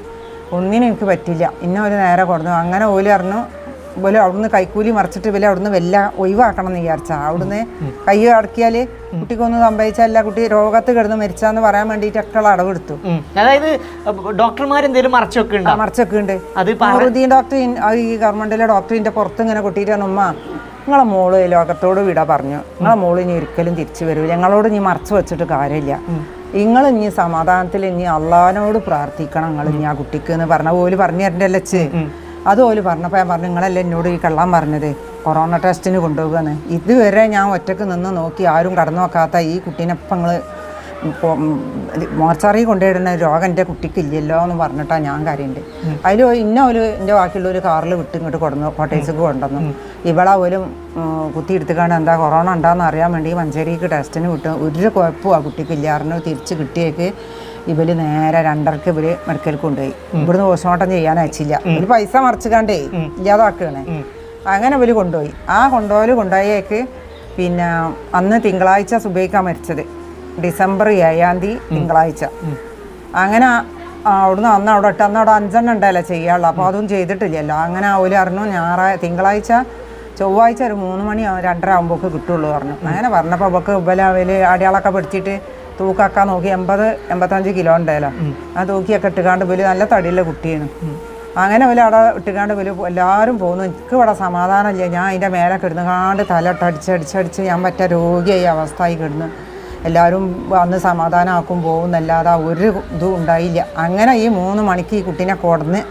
ഒന്നിനും എനിക്ക് പറ്റില്ല. ഇന്ന ഒരു നേരെ കൊടുന്നു അങ്ങനെ ഓലി പറഞ്ഞു ഇവൽ അവിടുന്ന് കൈക്കൂലി മറിച്ചിട്ട് ഇവലെ അവിടുന്ന് വല്ല ഒഴിവാക്കണം എന്ന് വിചാരിച്ചാ. അവിടുന്ന് കൈ അടക്കിയാൽ കുട്ടിക്കൊന്നും സംഭവിച്ചല്ല കുട്ടി രോഗത്ത് കിടന്ന് മരിച്ചാന്ന് പറയാൻ വേണ്ടിയിട്ടൊക്കെ അടവെടുത്തു. എടുത്തു അതായത് ഡോക്ടർമാർ എന്തെങ്കിലും മറച്ചൊക്കെ ഉണ്ടോ? മറിച്ചൊക്കെ ഉണ്ട് പറ- ഡോക്ടർ ഈ ഗവൺമെന്റിലെ ഡോക്ടറിന്റെ പുറത്ത് ഇങ്ങനെ കൊട്ടിയിട്ടാണ് ഉമ്മ നിങ്ങളെ മോൾ ലോകത്തോട് വിട പറഞ്ഞു. നിങ്ങളെ മോൾ ഇനി ഒരിക്കലും തിരിച്ചു വരൂല. ഞങ്ങളോട് ഇനി മറച്ചു വെച്ചിട്ട് കാര്യമില്ല. നിങ്ങൾ ഇനി സമാധാനത്തിൽ ഇനി അള്ളഹാനോട് പ്രാർത്ഥിക്കണം നിങ്ങൾ ഇനി ആ കുട്ടിക്ക് എന്ന് പറഞ്ഞ പോലും പറഞ്ഞു തരണ്ടല്ലേ അത് ഓൽ പറഞ്ഞപ്പോൾ ഞാൻ പറഞ്ഞു നിങ്ങളല്ലേ എന്നോട് ഈ കള്ളം പറഞ്ഞത്? കൊറോണ ടെസ്റ്റിന് കൊണ്ടുപോകുകയെന്ന് ഇതുവരെ ഞാൻ ഒറ്റയ്ക്ക് നിന്ന് നോക്കി ആരും കടന്നു നോക്കാത്ത ഈ കുട്ടീനെപ്പം നിങ്ങൾ മോർച്ചറി കൊണ്ടുപോയിടുന്ന രോഗം എന്റെ കുട്ടിക്ക് ഇല്ലല്ലോ എന്ന് പറഞ്ഞിട്ടാണ് ഞാൻ കാര്യമുണ്ട് അതിൽ ഇന്ന ഒരു എന്റെ ബാക്കിയുള്ള ഒരു കാറിൽ വിട്ട് ഇങ്ങോട്ട് കൊടുന്നു കോട്ടേഴ്സിക്ക് കൊണ്ടുവന്നു. ഇവളെ പോലും കുത്തി എടുത്തുകൊണ്ട് എന്താ കൊറോണ ഉണ്ടാകുന്ന അറിയാൻ വേണ്ടി മഞ്ചേരിക്ക് ടെസ്റ്റിന് വിട്ടു ഒരു കുഴപ്പമാണ് ആ കുട്ടിക്ക് ഇല്ലാറിന് തിരിച്ച് കിട്ടിയേക്ക്. ഇവർ നേരെ രണ്ടരക്ക് ഇവർ മെഡിക്കൽ കൊണ്ടുപോയി. ഇവിടുന്ന് പോസ്റ്റ്മോർട്ടം ചെയ്യാൻ അയച്ചില്ല. ഒരു പൈസ മറിച്ചുകാണ്ടേ ഇല്ലാതാക്കുകയാണ് അങ്ങനെ ഇവർ കൊണ്ടുപോയി. ആ കൊണ്ടുപോകൽ കൊണ്ടുപോയേക്ക് പിന്നെ അന്ന് തിങ്കളാഴ്ച സുബൈക്ക മരിച്ചത്. ഡിസംബർ ഏഴാം തീയതി തിങ്കളാഴ്ച. അങ്ങനെ അവിടുന്ന് അന്ന് അവിടെ ഇട്ട് അന്ന് അവിടെ അഞ്ചെണ്ണം ഉണ്ടല്ലോ ചെയ്യാനുള്ള. അപ്പോൾ അതൊന്നും ചെയ്തിട്ടില്ലല്ലോ. അങ്ങനെ അവർ അറിഞ്ഞു ഞായറാഴ്ച തിങ്കളാഴ്ച ചൊവ്വാഴ്ച ഒരു മൂന്ന് മണി രണ്ടര ആകുമ്പോഴൊക്കെ കിട്ടുള്ളൂ പറഞ്ഞു. അങ്ങനെ പറഞ്ഞപ്പോൾ അവൾക്ക് ഇവലെ അവൽ അടയാളൊക്കെ പിടിച്ചിട്ട് തൂക്കാക്കാൻ നോക്കി എൺപത് എൺപത്തഞ്ച് കിലോ ഉണ്ടല്ലോ ആ തൂക്കിയൊക്കെ ഇട്ടുകാണ്ട് വലിയ നല്ല തടിയുള്ള കുട്ടിയാണ്. അങ്ങനെ പോലും അവിടെ ഇട്ടുകാണ്ട് പോലും എല്ലാവരും പോകുന്നു എനിക്ക് ഇവിടെ സമാധാനമില്ല. ഞാൻ അതിന്റെ മേലെ കിടന്ന് കാണ്ട് തലട്ട് അടിച്ചടിച്ചടിച്ച് അടിച്ച് അടിച്ചടിച്ച് ഞാൻ പറ്റ രോഗിയായി അവസ്ഥയായി കിടന്ന്. എല്ലാവരും വന്ന് സമാധാനമാക്കും പോകുന്നല്ലാതെ ഒരു ഇതും ഉണ്ടായില്ല. അങ്ങനെ ഈ മൂന്ന് മണിക്ക് ഈ കുട്ടീനെ കൊടന്ന്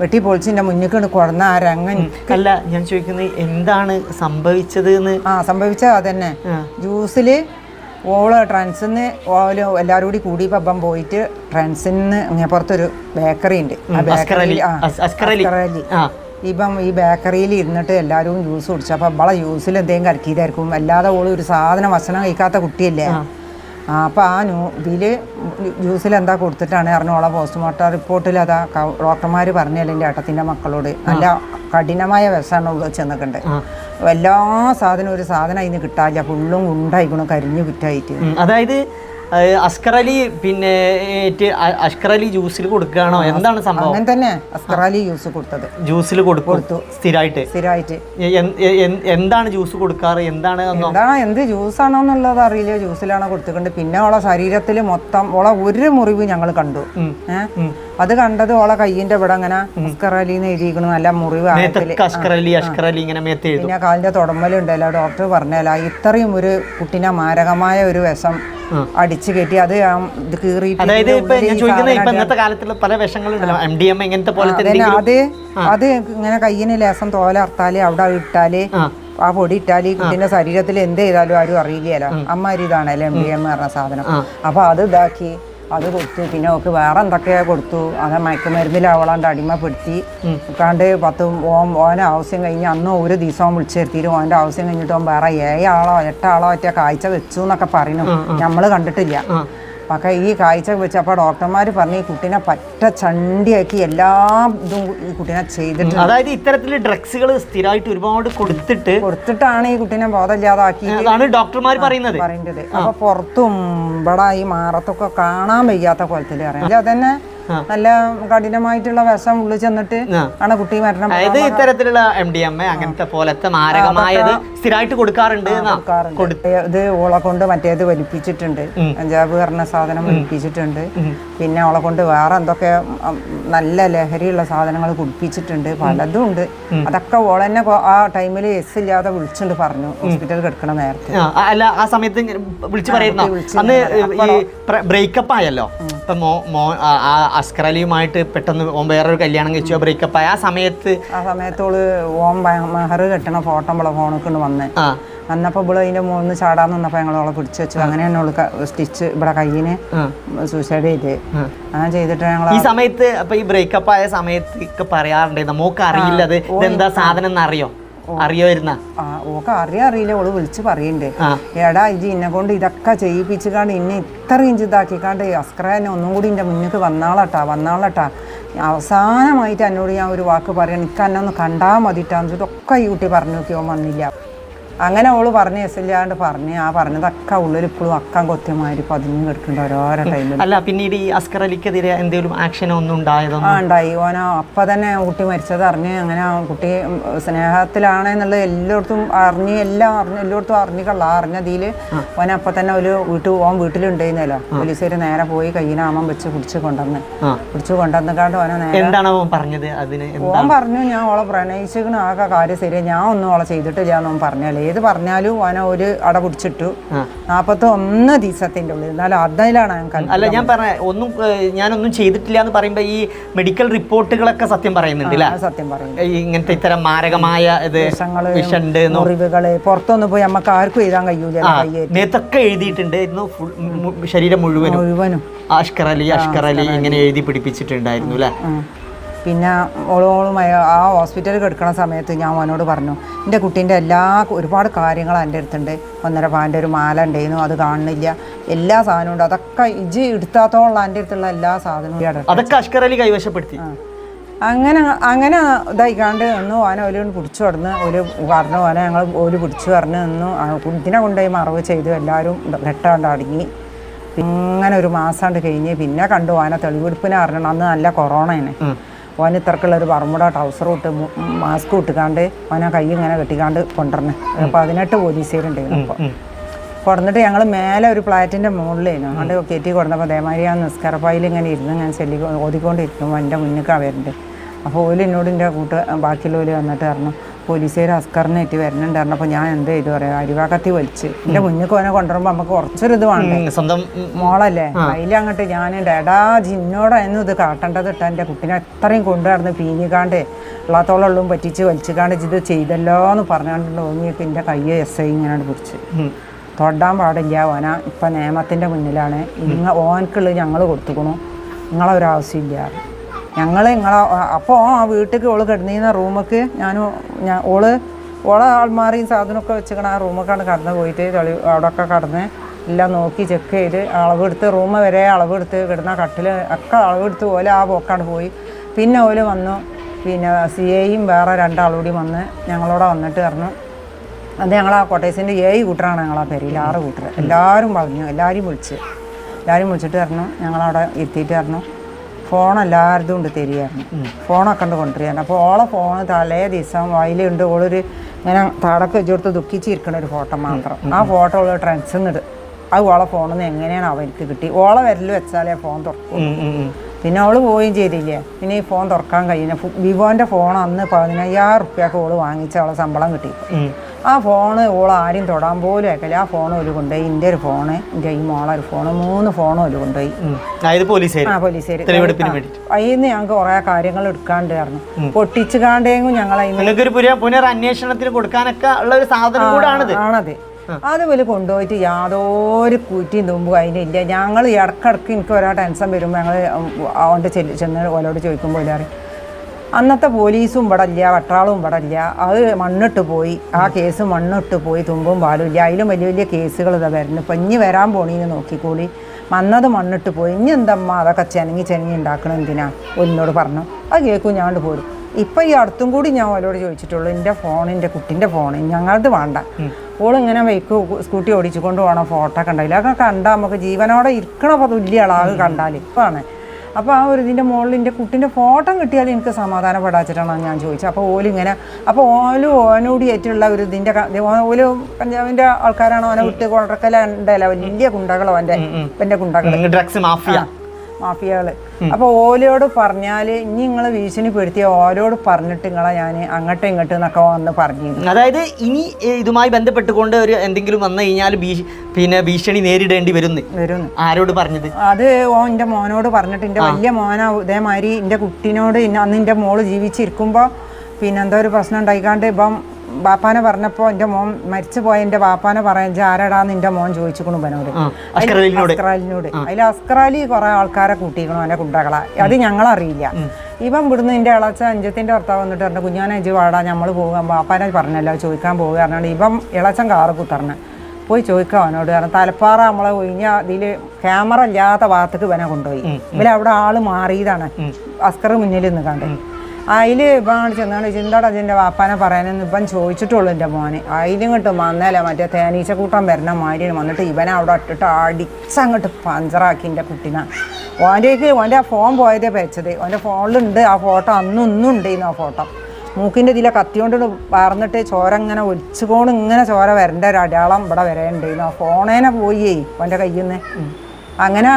വെട്ടി പൊളിച്ചിന്റെ മുന്നിൽ കൊണ്ട് കൊടന്ന ആ രംഗൻ അല്ല ഞാൻ ചോദിക്കുന്നത് എന്താണ് സംഭവിച്ചത് ആ സംഭവിച്ചത് അതന്നെ. ജ്യൂസിൽ ഓൾ ട്രാൻസിന്ന് ഓൽ എല്ലാവരും കൂടി കൂടി ഇപ്പം പോയിട്ട് ട്രാൻസിന്ന് ഇങ്ങപ്പുറത്തൊരു ബേക്കറി ഉണ്ട് ആ ബേക്കറി ആ. ഇപ്പം ഈ ബേക്കറിയിൽ ഇരുന്നിട്ട് എല്ലാവരും ജ്യൂസ് കുടിച്ചു. അപ്പം അവളെ ജ്യൂസിൽ എന്തെങ്കിലും കലക്കിയതായിരിക്കും. അല്ലാതെ ഓൾ ഒരു സാധനം ഭക്ഷണം കഴിക്കാത്ത കുട്ടിയല്ലേ? ആ അപ്പം ആ ന്യൂ ഇതിൽ ജ്യൂസിൽ എന്താ കൊടുത്തിട്ടാണ് അറിഞ്ഞു ഓളെ പോസ്റ്റ്മോർട്ടം റിപ്പോർട്ടിൽ അതാ ഡോക്ടർമാർ പറഞ്ഞല്ലോ എന്റെ ഏട്ടത്തിന്റെ മക്കളോട് നല്ല കഠിനമായ വിഷമാണ് ഉള്ളത് ചെന്നിട്ടുണ്ട് എല്ലാ സാധനവും ഒരു സാധനം അതിന് കിട്ടാല്ല ഫുള്ളും ഉണ്ടായിക്കണം കരിഞ്ഞു കുറ്റായിട്ട്. അതായത് അസ്കർ അലി പിന്നെ അഷ്കർ അലി ജ്യൂസിൽ കൊടുക്കുകയാണോ? എന്താണ് സംഭവം? അങ്ങനെ തന്നെ. അസ്കറാലി ജ്യൂസ് കൊടുത്തത്. ജ്യൂസിൽ കൊടുത്തു. സ്ഥിരമായിട്ട്. സ്ഥിരമായിട്ട്. എന്താണ് ജ്യൂസ് കൊടുക്കാറ്? എന്താണ് എന്താണ് എന്ത് ജ്യൂസ് ആണോ എന്നുള്ളത് അറിയില്ല. ജ്യൂസിലാണോ കൊടുത്തിട്ടുണ്ട്. പിന്നെ ഓളെ ശരീരത്തിൽ മൊത്തം ഓളെ ഒരു മുറിവ് ഞങ്ങൾ കണ്ടു. അത് കണ്ടത് ഓളെ കയ്യിന്റെ ഇവിടെ അങ്ങനെ എഴുതിയിരിക്കണു അസ്കർ അലി എന്ന് അലി നല്ല മുറിവ് പിന്നെ കാലിന്റെ തുടമ്പലുണ്ടല്ലോ ഡോക്ടർ പറഞ്ഞല്ലോ ഇത്രയും ഒരു കുട്ടിനെ മാരകമായ ഒരു വിഷം അടിച്ചു കയറ്റി അത് ആ ഇത് കീറിയിട്ട് അതായത് ഇപ്പൊ ഞാൻ ചോദിക്കുന്നത് ഇപ്പൊ ഇന്നത്തെ കാലത്തുള്ള പല വിഷങ്ങളുണ്ടല്ലോ. എം ഡി എം ഇങ്ങനത്തെ പോലത്തെ അതന്നെ. എന്തെങ്കിലും? അത് അത് ഇങ്ങനെ കയ്യിന് ലേസം തോലർത്താൽ അവിടെ ഇട്ടാൽ ആ. പൊടി ഇട്ടാൽ ഈ കുട്ടീന്റെ ശരീരത്തിൽ എന്ത് ചെയ്താലും ആരും അറിയില്ലല്ലോ. അമ്മാരി ഇതാണല്ലോ എം ഡി എം പറഞ്ഞ സാധനം. അപ്പൊ അത് ഇതാക്കി അത് കൊടുത്തു. പിന്നെ അവൾക്ക് വേറെ എന്തൊക്കെയാ കൊടുത്തു. അത് മയക്കുമരുന്നിൽ അവളാണ്ട് അടിമപ്പെടുത്തി ഉൾക്കാണ്ട് പത്ത് ഓൻ ഓനെ ആവശ്യം കഴിഞ്ഞ് അന്ന് ഒരു ദിവസം വിളിച്ചു വരുത്തിയിട്ട് ഓന്റെ ആവശ്യം കഴിഞ്ഞിട്ട് ഓൻ വേറെ ഏഴാളോ എട്ടാളോ ഒറ്റ കാഴ്ച വെച്ചു എന്നൊക്കെ പറയുന്നു. നമ്മൾ കണ്ടിട്ടില്ല. പക്ഷേ ഈ കാഴ്ച വെച്ചപ്പോൾ ഡോക്ടർമാർ പറഞ്ഞു ഈ കുട്ടീനെ പറ്റ ചണ്ടിയാക്കി എല്ലാ ഇതും ഈ കുട്ടീനെ ചെയ്തിട്ടുണ്ട് അതായത് ഇത്തരത്തിൽ ഡ്രഗ്സുകൾ സ്ഥിരമായിട്ട് ഒരുപാട് കൊടുത്തിട്ട് കൊടുത്തിട്ടാണ് ഈ കുട്ടീനെ ബോധമില്ലാതാക്കി. അതാണ് ഡോക്ടർമാർ പറയുന്നത്. പറയുന്നത് അപ്പോൾ പുറത്തും ഇവിടെ ഈ മാറത്തൊക്കെ കാണാൻ വയ്യാത്ത കുലത്തിൽ അറിയാം അതന്നെ നല്ല കഠിനമായിട്ടുള്ള വിഷം ഉള്ളിൽ ചെന്നിട്ട്. ആണ് കുട്ടി മരണം. അതായത് ഇത്തരത്തിലുള്ള എം ഡി എം എ അങ്ങനത്തെ പോലത്തെ മാരകമായത് സ്ഥിരമായിട്ട് കൊടുക്കാറുണ്ട് ഇത് ഓളെ കൊണ്ട് മറ്റേത് വലിപ്പിച്ചിട്ടുണ്ട്. പഞ്ചാബ് പറഞ്ഞ സാധനം വലിപ്പിച്ചിട്ടുണ്ട്. പിന്നെ ഓളെ കൊണ്ട് വേറെ എന്തൊക്കെ നല്ല ലഹരിയുള്ള സാധനങ്ങൾ കുടിപ്പിച്ചിട്ടുണ്ട്. പലതും ഉണ്ട്. അതൊക്കെ ഓളെന്നെ തന്നെ ആ ടൈമിൽ എസ് ഇല്ലാതെ വിളിച്ചിട്ടുണ്ട് പറഞ്ഞു. ഹോസ്പിറ്റലിൽ കിടക്കണ നേരത്തെ. അല്ല ആ സമയത്ത് വിളിച്ചു പറയുന്നു ബ്രേക്കപ്പ് ആയല്ലോ? അസ്കർ അലിയുമായിട്ട് പെട്ടെന്ന് ഓൻ വേറൊരു കല്യാണം കഴിച്ചു ബ്രേക്കപ്പ് ആയ. ആ സമയത്ത് ആ സമയത്തോൾ ഓം മെഹർ കെട്ടണ ഫോട്ടോ നമ്മളെ ഫോണിൽ കൊണ്ട് വന്ന്. ആ. അന്നപ്പോൾ ഇവിടെ അതിന്റെ മുകളിൽ ചാടാന്ന് ചാടാൻ നിന്നപ്പോൾ ഞങ്ങൾ ഓളെ പിടിച്ചു വെച്ചു. അങ്ങനെയാണ് ഓൾ സ്റ്റിച്ച് ഇവിടെ കയ്യിന് സൂസൈഡ് ചെയ്ത്. അങ്ങനെ ചെയ്തിട്ട് ഞങ്ങൾ ഈ സമയത്ത് അപ്പൊ ഈ ബ്രേക്കപ്പ് ആയ സമയത്ത് ഒക്കെ പറയാറുണ്ട് നമുക്ക് അറിയില്ല അത് ഇതെന്താ സാധനം എന്ന് ഓക്കെ അറിയാ അറിയില്ല. ഓൾ വിളിച്ച് പറയണ്ടേ. ഏടാ എടാ ഇജി ഇന്നെ കൊണ്ട് ഇതൊക്കെ ചെയ്യിപ്പിച്ചുകാണ്ട് ഇന്നെ ഇത്രയും ചിതാക്കിക്കാണ്ട് ഇതാക്കിക്കാണ്ട് അസ്ക്രനെ ഒന്നും കൂടി എന്റെ മുന്നിക്ക് വന്നാളട്ടാ വന്നാളട്ടാ. അവസാനമായിട്ട് എന്നോട് ഞാൻ ഒരു വാക്ക് പറയണം എനിക്ക് എന്നെ ഒന്ന് കണ്ടാൽ മതിട്ടാന്ന് വെച്ചിട്ടൊക്കെ ഈ കുട്ടി പറഞ്ഞു നോക്കിയോ വന്നില്ല. അങ്ങനെ ഓൾ പറഞ്ഞ് എസ്സില്ലാണ്ട് പറഞ്ഞ് ആ പറഞ്ഞതൊക്കെ ഉള്ളിൽ ഇപ്പോഴും അക്കം കൊത്തിയമാതിരി പതിഞ്ഞു കിടക്കുന്നുണ്ട് ഓരോരോ ടൈമിൽ അല്ല പിന്നീട് ഈ അസ്കർ അലിക്കെതിരെ എന്തെങ്കിലും ആക്ഷൻ ഒന്നും ഉണ്ടായതോ ആ ഉണ്ടായി. ഓന അപ്പം തന്നെ കുട്ടി മരിച്ചത് അറിഞ്ഞ് അങ്ങനെ ആ കുട്ടി സ്നേഹത്തിലാണ് എന്നുള്ളത് എല്ലായിടത്തും അറിഞ്ഞ് എല്ലാം അറിഞ്ഞ് എല്ലായിടത്തും അറിഞ്ഞിക്കള്ള അറിഞ്ഞതിൽ ഓന അപ്പം തന്നെ ഒരു വീട്ടിൽ ഓൻ വീട്ടിലുണ്ടായിരുന്നല്ലോ. പോലീസുകാർ നേരെ പോയി കയ്യിനാമം വെച്ച് പിടിച്ച് കൊണ്ടുവന്ന്. കുടിച്ച് പിടിച്ച് കൊണ്ടുവന്നിക്കാണ്ട് ഓനെ നേരെ എന്താണ് അവൻ പറഞ്ഞത്? അതിന് ഓൻ പറഞ്ഞു ഞാൻ ഓളെ പ്രണയിച്ചു ആ കാര്യം ശരിയാ. ഞാൻ ഒന്നും ഓളെ ചെയ്തിട്ടില്ല എന്നോൻ പറഞ്ഞാലേ ഏത് പറഞ്ഞാലും ഓന ഒരു അട പിടിച്ചിട്ടു. നാപ്പത്തി ഒന്ന് ദിവസത്തിന്റെ ഉള്ളിൽ. എന്നാലും അതിലാണ് ഞങ്ങൾക്ക് അല്ല ഞാൻ പറഞ്ഞ ഒന്നും ഞാനൊന്നും ചെയ്തിട്ടില്ല എന്ന് പറയുമ്പോ ഈ മെഡിക്കൽ റിപ്പോർട്ടുകളൊക്കെ സത്യം പറയുന്നുണ്ട് സത്യം പറയുന്നു ഇങ്ങനത്തെ ഇത്തരം മാരകമായ വിഷങ്ങൾ മുറിവുകൾ പുറത്തൊന്നും പോയി നമുക്ക് ആർക്കും എഴുതാൻ കഴിയൂല ഇതൊക്കെ എഴുതിയിട്ടുണ്ട്. ഇന്ന് ഫുൾ ശരീരം മുഴുവനും. മുഴുവനും. അഷ്കർ അലി അഷ്കർ അലി ഇങ്ങനെ എഴുതി പിടിപ്പിച്ചിട്ടുണ്ടായിരുന്നു അല്ലേ. പിന്നെ ഓളോളും ആ ഹോസ്പിറ്റലിൽ കിടക്കുന്ന സമയത്ത് ഞാൻ മോനോട് പറഞ്ഞു എന്റെ കുട്ടീന്റെ എല്ലാ ഒരുപാട് കാര്യങ്ങൾ എന്റെ അടുത്തുണ്ട്. ഒന്നര പാന്റെ ഒരു മാല ഉണ്ടായിരുന്നു അത് കാണുന്നില്ല. എല്ലാ സാധനവും ഉണ്ട്. അതൊക്കെ ഇജ് എടുത്താത്തോളം എന്റെ അടുത്തുള്ള എല്ലാ സാധനവും ഇവിടെ ഉണ്ട്. അതൊക്കെ അഷ്കർ അലി കൈവശപ്പെടുത്തി. അങ്ങനെ അങ്ങനെ ഇതായിക്കാണ്ട് നിന്ന്. ഓന ഒരു പിടിച്ചു കടന്ന് ഒരു പറഞ്ഞു ഓനെ ഞങ്ങൾ ഒരു പിടിച്ചു പറഞ്ഞ് നിന്നു. ഇതിനെ കൊണ്ടുപോയി മറവ് ചെയ്തു. എല്ലാവരും ഘട്ടാണ്ട് അടങ്ങി. ഇങ്ങനെ ഒരു മാസാണ്ട് കഴിഞ്ഞ്. പിന്നെ കണ്ടു ഓന തെളിവെടുപ്പിനെ അറിഞ്ഞണം അന്ന് നല്ല കൊറോണയാണ് ഓന് ഇത്രക്കുള്ള ഒരു പറമ്പുട ട്രൗസർ ഇട്ട് മാസ്ക് ഇട്ടുകാണ്ട് ആ കൈ ഇങ്ങനെ കെട്ടിക്കാണ്ട് കൊണ്ടുവരണേ. പതിനെട്ട് പോലീസുകാരുണ്ടായിരുന്നു അപ്പോൾ ഉം. കൊടുന്നിട്ട് ഞങ്ങൾ മേലെ ഒരു ഫ്ലാറ്റിന്റെ മുകളിലായിരുന്നു അതുകൊണ്ട് കയറ്റി കൊടുന്നപ്പോൾ അതേമാതിരി ആ നിസ്കരപ്പായിൽ ഇങ്ങനെ ഇരുന്ന് ഞാൻ ചെല്ലി ഓതിക്കൊണ്ടിരിക്കും എന്റെ മുന്നിക്കാണ് വരുന്നുണ്ട് അപ്പോൾ ഓൽ എന്നോട് എന്റെ കൂട്ട് ബാക്കിയുള്ളവർ വന്നിട്ട് പറഞ്ഞു പോലീസുകാർ അസ്കറിനേറ്റ് വരുന്നുണ്ടായിരുന്നു. അപ്പോൾ ഞാൻ എന്ത് ചെയ്തു പറയാം അരിവാക്കത്തി വലിച്ച്. എന്റെ മുന്നിൽ ഓനെ കൊണ്ടുവരുമ്പോൾ നമുക്ക് കുറച്ചൊരു ഇത് വേണ്ടേ? സ്വന്തം മോളല്ലേ? അതിലങ്ങോട്ട് ഞാൻ ഡാ ജിന്നോടായിരുന്നു ഇത് കാട്ടേണ്ടത് ഇട്ടാ എന്റെ കുട്ടീനെ അത്രയും കൊണ്ടുവരുന്നു പീഞ്ഞിക്കാണ്ട് ഉള്ളാത്തോളം പറ്റിച്ച് വലിച്ചിക്കാണ്ട് ഇത് ചെയ്തല്ലോ എന്ന് പറഞ്ഞുകൊണ്ട് ഓങ്ങിയിട്ട് എന്റെ കയ്യെ എസ് ഐ ഇങ്ങനെ പിടിച്ച്. തൊടാൻ പാടില്ല ഓന ഇപ്പം നിയമത്തിന്റെ മുന്നിലാണ്. ഇങ്ങ ഓനക്കുള്ളത് ഞങ്ങൾ കൊടുത്തുക്കണു. നിങ്ങളൊരാവശ്യം ഒരാവശ്യമില്ല ഞങ്ങൾ നിങ്ങളെ അപ്പോൾ ആ വീട്ടിലേക്ക് ഓൾ കിടന്നിരുന്ന റൂമൊക്കെ ഞാൻ ഞാൻ ഓൾ ഓളെ ആൾമാറിയും സാധനമൊക്കെ വെച്ചിക്കണ ആ റൂമൊക്കെയാണ് കടന്ന് പോയിട്ട് തെളി അവിടെയൊക്കെ കടന്ന് എല്ലാം നോക്കി ചെക്ക് ചെയ്ത് അളവെടുത്ത് റൂം വരെ അളവെടുത്ത് കിടന്ന കട്ടിൽ ഒക്കെ അളവെടുത്ത് ഓല ആ പോക്കാണ് പോയി. പിന്നെ ഓൽ വന്നു. പിന്നെ സി എയും വേറെ രണ്ടാളൂടി വന്ന് ഞങ്ങളോടെ വന്നിട്ട് പറഞ്ഞു അത് ഞങ്ങൾ ആ കോട്ടേഴ്സിന്റെ ഏഴ് കൂട്ടറാണ് ഞങ്ങൾ ആ പെരയിൽ ആറ് കൂട്ടർ എല്ലാവരും പറഞ്ഞു എല്ലാവരും വിളിച്ച് എല്ലാവരും വിളിച്ചിട്ട് പറഞ്ഞു ഞങ്ങളവിടെ എത്തിയിട്ട് പറഞ്ഞു. ഫോൺ എല്ലാവരുതും ഉണ്ട് തരികയായിരുന്നു ഫോണൊക്കെ ഉണ്ട് കൊണ്ടുവരികയാണ്. അപ്പോൾ ഓളെ ഫോൺ തലേ ദിവസം വയലുണ്ട് ഓളൊരു ഇങ്ങനെ താടൊക്കെ വെച്ചെടുത്ത് ദുഃഖിച്ചിരിക്കണ ഒരു ഫോട്ടോ മാത്രം. ആ ഫോട്ടോ ഉള്ള ട്രെൻഡ്സ് എന്നിട്ട് അത് ഓളെ ഫോണിൽ നിന്ന് എങ്ങനെയാണ് അവർക്ക് കിട്ടി? ഓളെ വരൽ വെച്ചാലേ ഫോൺ തുറക്കും. പിന്നെ അവൾ പോവുകയും ചെയ്തില്ലേ? പിന്നെ ഈ ഫോൺ തുറക്കാൻ കഴിയുന്ന വിവോന്റെ ഫോൺ അന്ന് പതിനയ്യായിരം റുപ്യക്ക് ഓൾ വാങ്ങിച്ച അവളെ ശമ്പളം കിട്ടി. ആ ഫോണ് ഓൾ ആരും തൊടാൻ പോലും ആക്കല്ല ആ ഫോൺ ഒരു കൊണ്ടുപോയി. എന്റെ ഒരു ഫോണ് എന്റെ ഈ മോളെ ഒരു ഫോണ് മൂന്ന് ഫോണും ഒരു കൊണ്ടുപോയി. ആ പോലീസുകാർ നിന്ന് ഞങ്ങൾക്ക് കുറേ കാര്യങ്ങൾ എടുക്കാണ്ടായിരുന്നു. പൊട്ടിച്ചുകാണ്ടെങ്കിൽ ഞങ്ങൾ അന്വേഷണത്തിന് കൊടുക്കാനൊക്കെ ഉള്ള ഒരു സാധനം കൂടാണിത്. ആണത്. അതുപോലെ കൊണ്ടുപോയിട്ട് യാതൊരു കൂറ്റിയും തുമ്പും അതിനില്ല ഞങ്ങൾ ഇടക്കിടക്ക് എനിക്ക് ഒരാ ടെൻഷൻ വരുമ്പോൾ ഞങ്ങൾ അവന്റെ ചെല്ലി ചെന്ന് ഓലോട് ചോദിക്കുമ്പോൾ പറയും അന്നത്തെ പോലീസും ഇവിടെ ഇല്ല വട്ടാളും ഇവിടെ ഇല്ല. അത് മണ്ണിട്ട് പോയി. ആ കേസ് മണ്ണിട്ട് പോയി തുമ്പും പാലും ഇല്ല. അതിലും വലിയ വലിയ കേസുകൾ ഇതാ വരുന്നു. ഇപ്പം ഇനി വരാൻ പോണീന്ന് നോക്കിക്കൂടി. വന്നത് മണ്ണിട്ട് പോയി. ഇനി എന്തമ്മ അതൊക്കെ ചെനങ്ങി ചെനങ്ങി ഉണ്ടാക്കണം എന്തിനാ? ഒന്നോട് പറഞ്ഞു. അത് കേൾക്കും ഞാണ്ട് പോരും. ഇപ്പം ഈ അടുത്തും കൂടി ഞാൻ അവരോട് ചോദിച്ചിട്ടുള്ളൂ. എന്റെ ഫോൺ എന്റെ കുട്ടിന്റെ ഫോൺ ഞങ്ങളത് വേണ്ട. ഓളിങ്ങനെ ബൈക്ക് സ്കൂട്ടി ഓടിച്ചുകൊണ്ട് പോകണം ഫോട്ടോ ഒക്കെ ഉണ്ടായില്ല അതൊക്കെ കണ്ടാൽ നമുക്ക് ജീവനോടെ ഇരിക്കണ തുല്യ ആളാകെ കണ്ടാൽ ഇപ്പാണ്. അപ്പോൾ ആ ഒരു ഇതിന്റെ മുകളിൽ എന്റെ കുട്ടീന്റെ ഫോട്ടോ കിട്ടിയാൽ എനിക്ക് സമാധാനപ്പെടാച്ചിട്ടാണ് ഞാൻ ചോദിച്ചത്. അപ്പോൾ ഓലിങ്ങനെ അപ്പോൾ ഓലും ഓനോടി ആയിട്ടുള്ള ഒരു ഇതിന്റെ ഓൽ പഞ്ചാബിന്റെ ആൾക്കാരാണ്? ഓനെ വിട്ട് കൊണ്ടക്കല ഉണ്ടല്ലോ വലിയ കുണ്ടകളോ എന്റെ എന്റെ ഡ്രഗ്സ് മാഫിയ. മാഫിയകൾ അപ്പൊ ഓലോട് പറഞ്ഞാൽ ഇനി നിങ്ങൾ ഭീഷണിപ്പെടുത്തിയ ഓലോട് പറഞ്ഞിട്ട് നിങ്ങളെ ഞാൻ അങ്ങോട്ടും ഇങ്ങോട്ടും എന്നൊക്കെ വന്ന് പറഞ്ഞു അതായത് ഇനി ഇതുമായി ബന്ധപ്പെട്ടുകൊണ്ട് ഒരു എന്തെങ്കിലും വന്നു കഴിഞ്ഞാൽ പിന്നെ ഭീഷണി നേരിടേണ്ടി വരുന്നു. വരുന്നു. ആരോട് പറഞ്ഞത്? അത് ഓ എന്റെ മോനോട് പറഞ്ഞിട്ട് എന്റെ വലിയ മോന ഇതേമാതിരി എന്റെ കുട്ടിനോട് അന്ന് എന്റെ മോൾ ജീവിച്ചിരിക്കുമ്പോ പിന്നെന്തോ ഒരു പ്രശ്നം ഉണ്ടായിക്കാണ്ട് ഇപ്പം ബാപ്പാനെ പറഞ്ഞപ്പോൾ എന്റെ മോൻ മരിച്ചു പോയ എന്റെ ബാപ്പാനെ പറയാൻ ആരടാന്ന് എന്റെ മോൻ? ചോദിച്ചിക്കണു ബനോട്. അസ്ക്രാലിനോട് അതിൽ അസ്ക്രാലി കുറെ ആൾക്കാരെ കൂട്ടിക്കണു എന്റെ കുണ്ടകളെ അത് ഞങ്ങളറിയില്ല. ഇവൻ ഇവിടുന്ന് എന്റെ ഇളച്ച അഞ്ചത്തിന്റെ ഭർത്താവ് വന്നിട്ട് പറഞ്ഞു കുഞ്ഞാനെ അഞ്ച് വാടാ നമ്മൾ പോകാൻ ബാപ്പാനെ പറഞ്ഞല്ലോ ചോദിക്കാൻ പോകുക പറഞ്ഞാണ്ട് ഇവൻ ഇളച്ചൻ കാറ് കുത്തറിന് പോയി ചോദിക്കാം അവനോട് കാരണം തലപ്പാറ നമ്മളെ ഒഴിഞ്ഞ അതിൽ ക്യാമറ ഇല്ലാത്ത ഭാഗത്തേക്ക് ഇവനെ കൊണ്ടുപോയി. ഇവരവിടെ അവിടെ ആൾ മാറിയതാണ്. അസ്കർ മുന്നിൽ നിന്ന് കണ്ട് അതിൽ ഇപ്പം ചെന്നാണ് ചിന്തയുടെ അതിന്റെ വാപ്പാനെ പറയാനൊന്നും? ഇപ്പം ചോദിച്ചിട്ടുള്ളൂ എന്റെ മോന്. അതിലിങ്ങോട്ട് വന്നേല മറ്റേ തേനീച്ച കൂട്ടം വരണ മാതിരി വന്നിട്ട് ഇവനെ അവിടെ ഇട്ടിട്ട് അടിച്ചങ്ങോട്ട് പഞ്ചറാക്കി എന്റെ കുട്ടീനെ. ഓന്റെക്ക് ഓന്റെ ആ ഫോൺ പോയതേ വെച്ചത്. ഓന്റെ ഫോണിലുണ്ട് ആ ഫോട്ടോ. അന്നും ഇന്നും ഉണ്ടായിരുന്നു ആ ഫോട്ടോ. മൂക്കിന്റെ ഇതിലെ കത്തിയോണ്ട് പറന്നിട്ട് ചോര ഇങ്ങനെ ഒലിച്ചുകൊണ്ട് ഇങ്ങനെ ചോര വരേണ്ട ഒരു അടയാളം ഇവിടെ വരേണ്ടായിരുന്നു ആ ഫോണേനെ പോയി ഓന്റെ കയ്യിൽ നിന്ന് അങ്ങനെ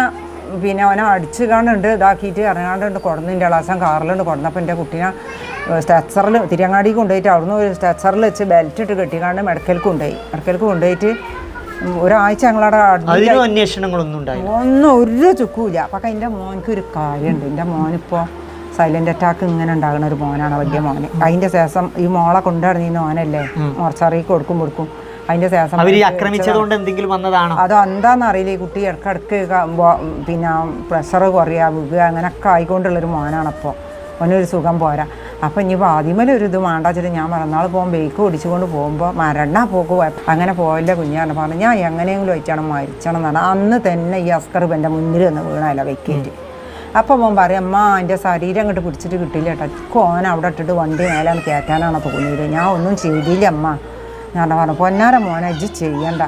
പിന്നെ അവനെ അടിച്ച് കാണുന്നുണ്ട് ഇതാക്കിയിട്ട് ഇറങ്ങാണ്ടുണ്ട് കൊടുന്നതിന്റെ അളാസം കാറിലുണ്ട് കൊടുന്നപ്പോൾ എന്റെ കുട്ടീനെ സ്ട്രെച്ചറിൽ തിരിയങ്ങാടി കൊണ്ടുപോയിട്ട് അവിടുന്ന് ഒരു സ്ട്രെച്ചറിൽ വെച്ച് ബെൽറ്റ് ഇട്ട് കെട്ടിക്കാണ്ട് മെഡിക്കൽക്ക് കൊണ്ടുപോയി. മെഡിക്കൽക്ക് കൊണ്ടുപോയിട്ട് ഒരാഴ്ച ഞങ്ങളവിടെ അതിനും അന്വേഷണങ്ങളൊന്നും ഒന്നും ഒരു ചുക്കൂല പക്ഷെ എന്റെ മോനക്ക് ഒരു കാര്യമുണ്ട്. എന്റെ മോനിപ്പോൾ സൈലന്റ് അറ്റാക്ക് ഇങ്ങനെ ഉണ്ടാകുന്ന ഒരു മോനാണ്. വലിയ മോന്. അതിന്റെ ശേഷം ഈ മോളെ കൊണ്ടുനടന്നിരുന്ന മോനല്ലേ? മോർച്ചറിക്ക് കൊടുക്കും കൊടുക്കും. അതിന്റെ ശേഷം അവർ ആക്രമിച്ചതുകൊണ്ട് എന്തെങ്കിലും വന്നതാണോ? അത് എന്താണെന്ന് അറിയില്ല. ഈ കുട്ടി ഇടക്കിടക്ക് പിന്നെ പ്രഷർ കുറയുക വീഴുക അങ്ങനെയൊക്കെ ആയിക്കൊണ്ടുള്ളൊരു മോനാണപ്പോൾ അവനൊരു സുഖം പോരാ. അപ്പം ഇനി ആദ്യമേ ഒരു ഇത് വേണ്ട വെച്ചിട്ട് ഞാൻ മറന്നാൾ പോകുമ്പോൾ ബേക്ക് ഓടിച്ചുകൊണ്ട് പോകുമ്പോൾ മരണ പോക്ക് അങ്ങനെ പോയില്ല കുഞ്ഞാണ് പറഞ്ഞു. ഞാൻ എങ്ങനെയെങ്കിലും വെച്ചാണ് മരിച്ചണം എന്നാണ്. അന്ന് തന്നെ ഈ അസ്കർ എന്റെ മുന്നിൽ നിന്ന് വീണല്ല വെക്കേറ്റ് അപ്പോൾ മോൻ പറയും അമ്മ എന്റെ ശരീരം അങ്ങോട്ട് പിടിച്ചിട്ട് കിട്ടില്ല കേട്ടോ കോൻ അവിടെ ഇട്ടിട്ട് വണ്ടി മേലാണ് കയറ്റാനാണ് തോന്നിയത്? ഞാൻ ഒന്നും ചെയ്തില്ല അമ്മ. ഞാൻ പറഞ്ഞു പൊന്നാര മോനെ ഇജ്ജ് ചെയ്യണ്ട.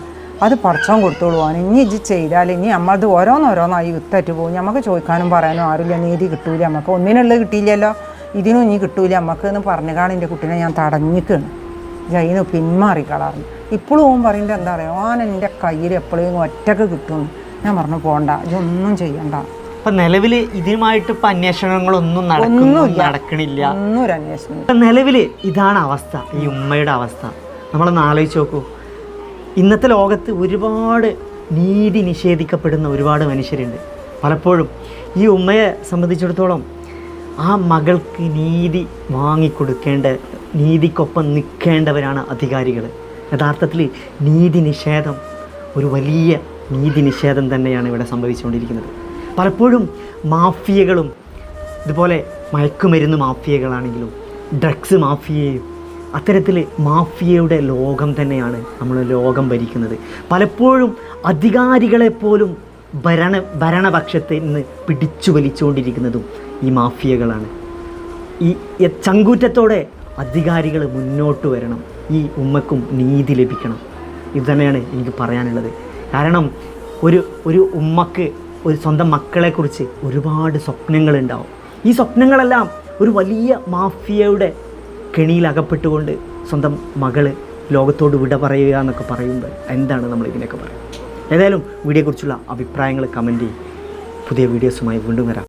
അത് പടച്ചോൻ കൊടുത്തോളൂ ആണ് ഇനി ഇജ്ജ് ചെയ്താൽ ഇനി നമ്മളത് ഓരോന്നോരോന്നായി വിത്തറ്റ് പോകും. നമുക്ക് ചോദിക്കാനും പറയാനും ആരുമില്ല. നീതി കിട്ടൂല നമുക്ക് ഒന്നിനുള്ളത് കിട്ടിയില്ലല്ലോ. ഇതിനും ഇനി കിട്ടൂല നമുക്ക് എന്ന് പറഞ്ഞുകാണ് എന്റെ കുട്ടീനെ ഞാൻ തടഞ്ഞിക്കാണ്. പിന്മാറി കളർന്നു ഇപ്പോഴും ഓൻ പറയുന്നത് എന്താ പറയുക ഓൻ എന്റെ കയ്യിൽ എപ്പോഴും ഒറ്റയ്ക്ക് കിട്ടും. ഞാൻ പറഞ്ഞു പോണ്ട. ഇതൊന്നും ചെയ്യണ്ട. ഇപ്പൊ നിലവിൽ ഇതുമായിട്ട് ഇപ്പൊ അന്വേഷണങ്ങളൊന്നും നടക്കുന്നു നടക്കണില്ല. ഒന്നും ഒരു അന്വേഷണം നിലവിൽ ഇതാണ് അവസ്ഥ ഈ ഉമ്മയുടെ അവസ്ഥ. നമ്മളൊന്ന് ആലോചിച്ച് നോക്കൂ. ഇന്നത്തെ ലോകത്ത് ഒരുപാട് നീതി നിഷേധിക്കപ്പെടുന്ന ഒരുപാട് മനുഷ്യരുണ്ട്. പലപ്പോഴും ഈ ഉമ്മയെ സംബന്ധിച്ചിടത്തോളം ആ മകൾക്ക് നീതി വാങ്ങിക്കൊടുക്കേണ്ട നീതിക്കൊപ്പം നിൽക്കേണ്ടവരാണ് അധികാരികൾ യഥാർത്ഥത്തിൽ നീതി നിഷേധം ഒരു വലിയ നീതി നിഷേധം തന്നെയാണ് ഇവിടെ സംഭവിച്ചുകൊണ്ടിരിക്കുന്നത്. പലപ്പോഴും മാഫിയകളും ഇതുപോലെ മയക്കുമരുന്ന് മാഫിയകളാണെങ്കിലും ഡ്രഗ്സ് മാഫിയയും അത്തരത്തിൽ മാഫിയയുടെ ലോകം തന്നെയാണ് നമ്മൾ ലോകം ഭരിക്കുന്നത്. പലപ്പോഴും അധികാരികളെപ്പോലും ഭരണ ഭരണപക്ഷത്തിൽ നിന്ന് പിടിച്ചു വലിച്ചുകൊണ്ടിരിക്കുന്നതും ഈ മാഫിയകളാണ്. ഈ ചങ്കൂറ്റത്തോടെ അധികാരികൾ മുന്നോട്ട് വരണം. ഈ ഉമ്മക്കും നീതി ലഭിക്കണം. ഇത് തന്നെയാണ് എനിക്ക് പറയാനുള്ളത്. കാരണം ഒരു ഒരു ഉമ്മക്ക് ഒരു സ്വന്തം മക്കളെക്കുറിച്ച് ഒരുപാട് സ്വപ്നങ്ങളുണ്ടാവും. ഈ സ്വപ്നങ്ങളെല്ലാം ഒരു വലിയ മാഫിയയുടെ കെണിയിൽ അകപ്പെട്ടുകൊണ്ട് സ്വന്തം മകൾ ലോകത്തോട് വിട പറയുക എന്നൊക്കെ പറയുമ്പോൾ എന്താണ് നമ്മൾ ഇതിനൊക്കെ പറയുക? ഏതായാലും വീഡിയോയെക്കുറിച്ചുള്ള അഭിപ്രായങ്ങൾ കമന്റ് ചെയ്യും പുതിയ വീഡിയോസുമായി വീണ്ടും വരാം.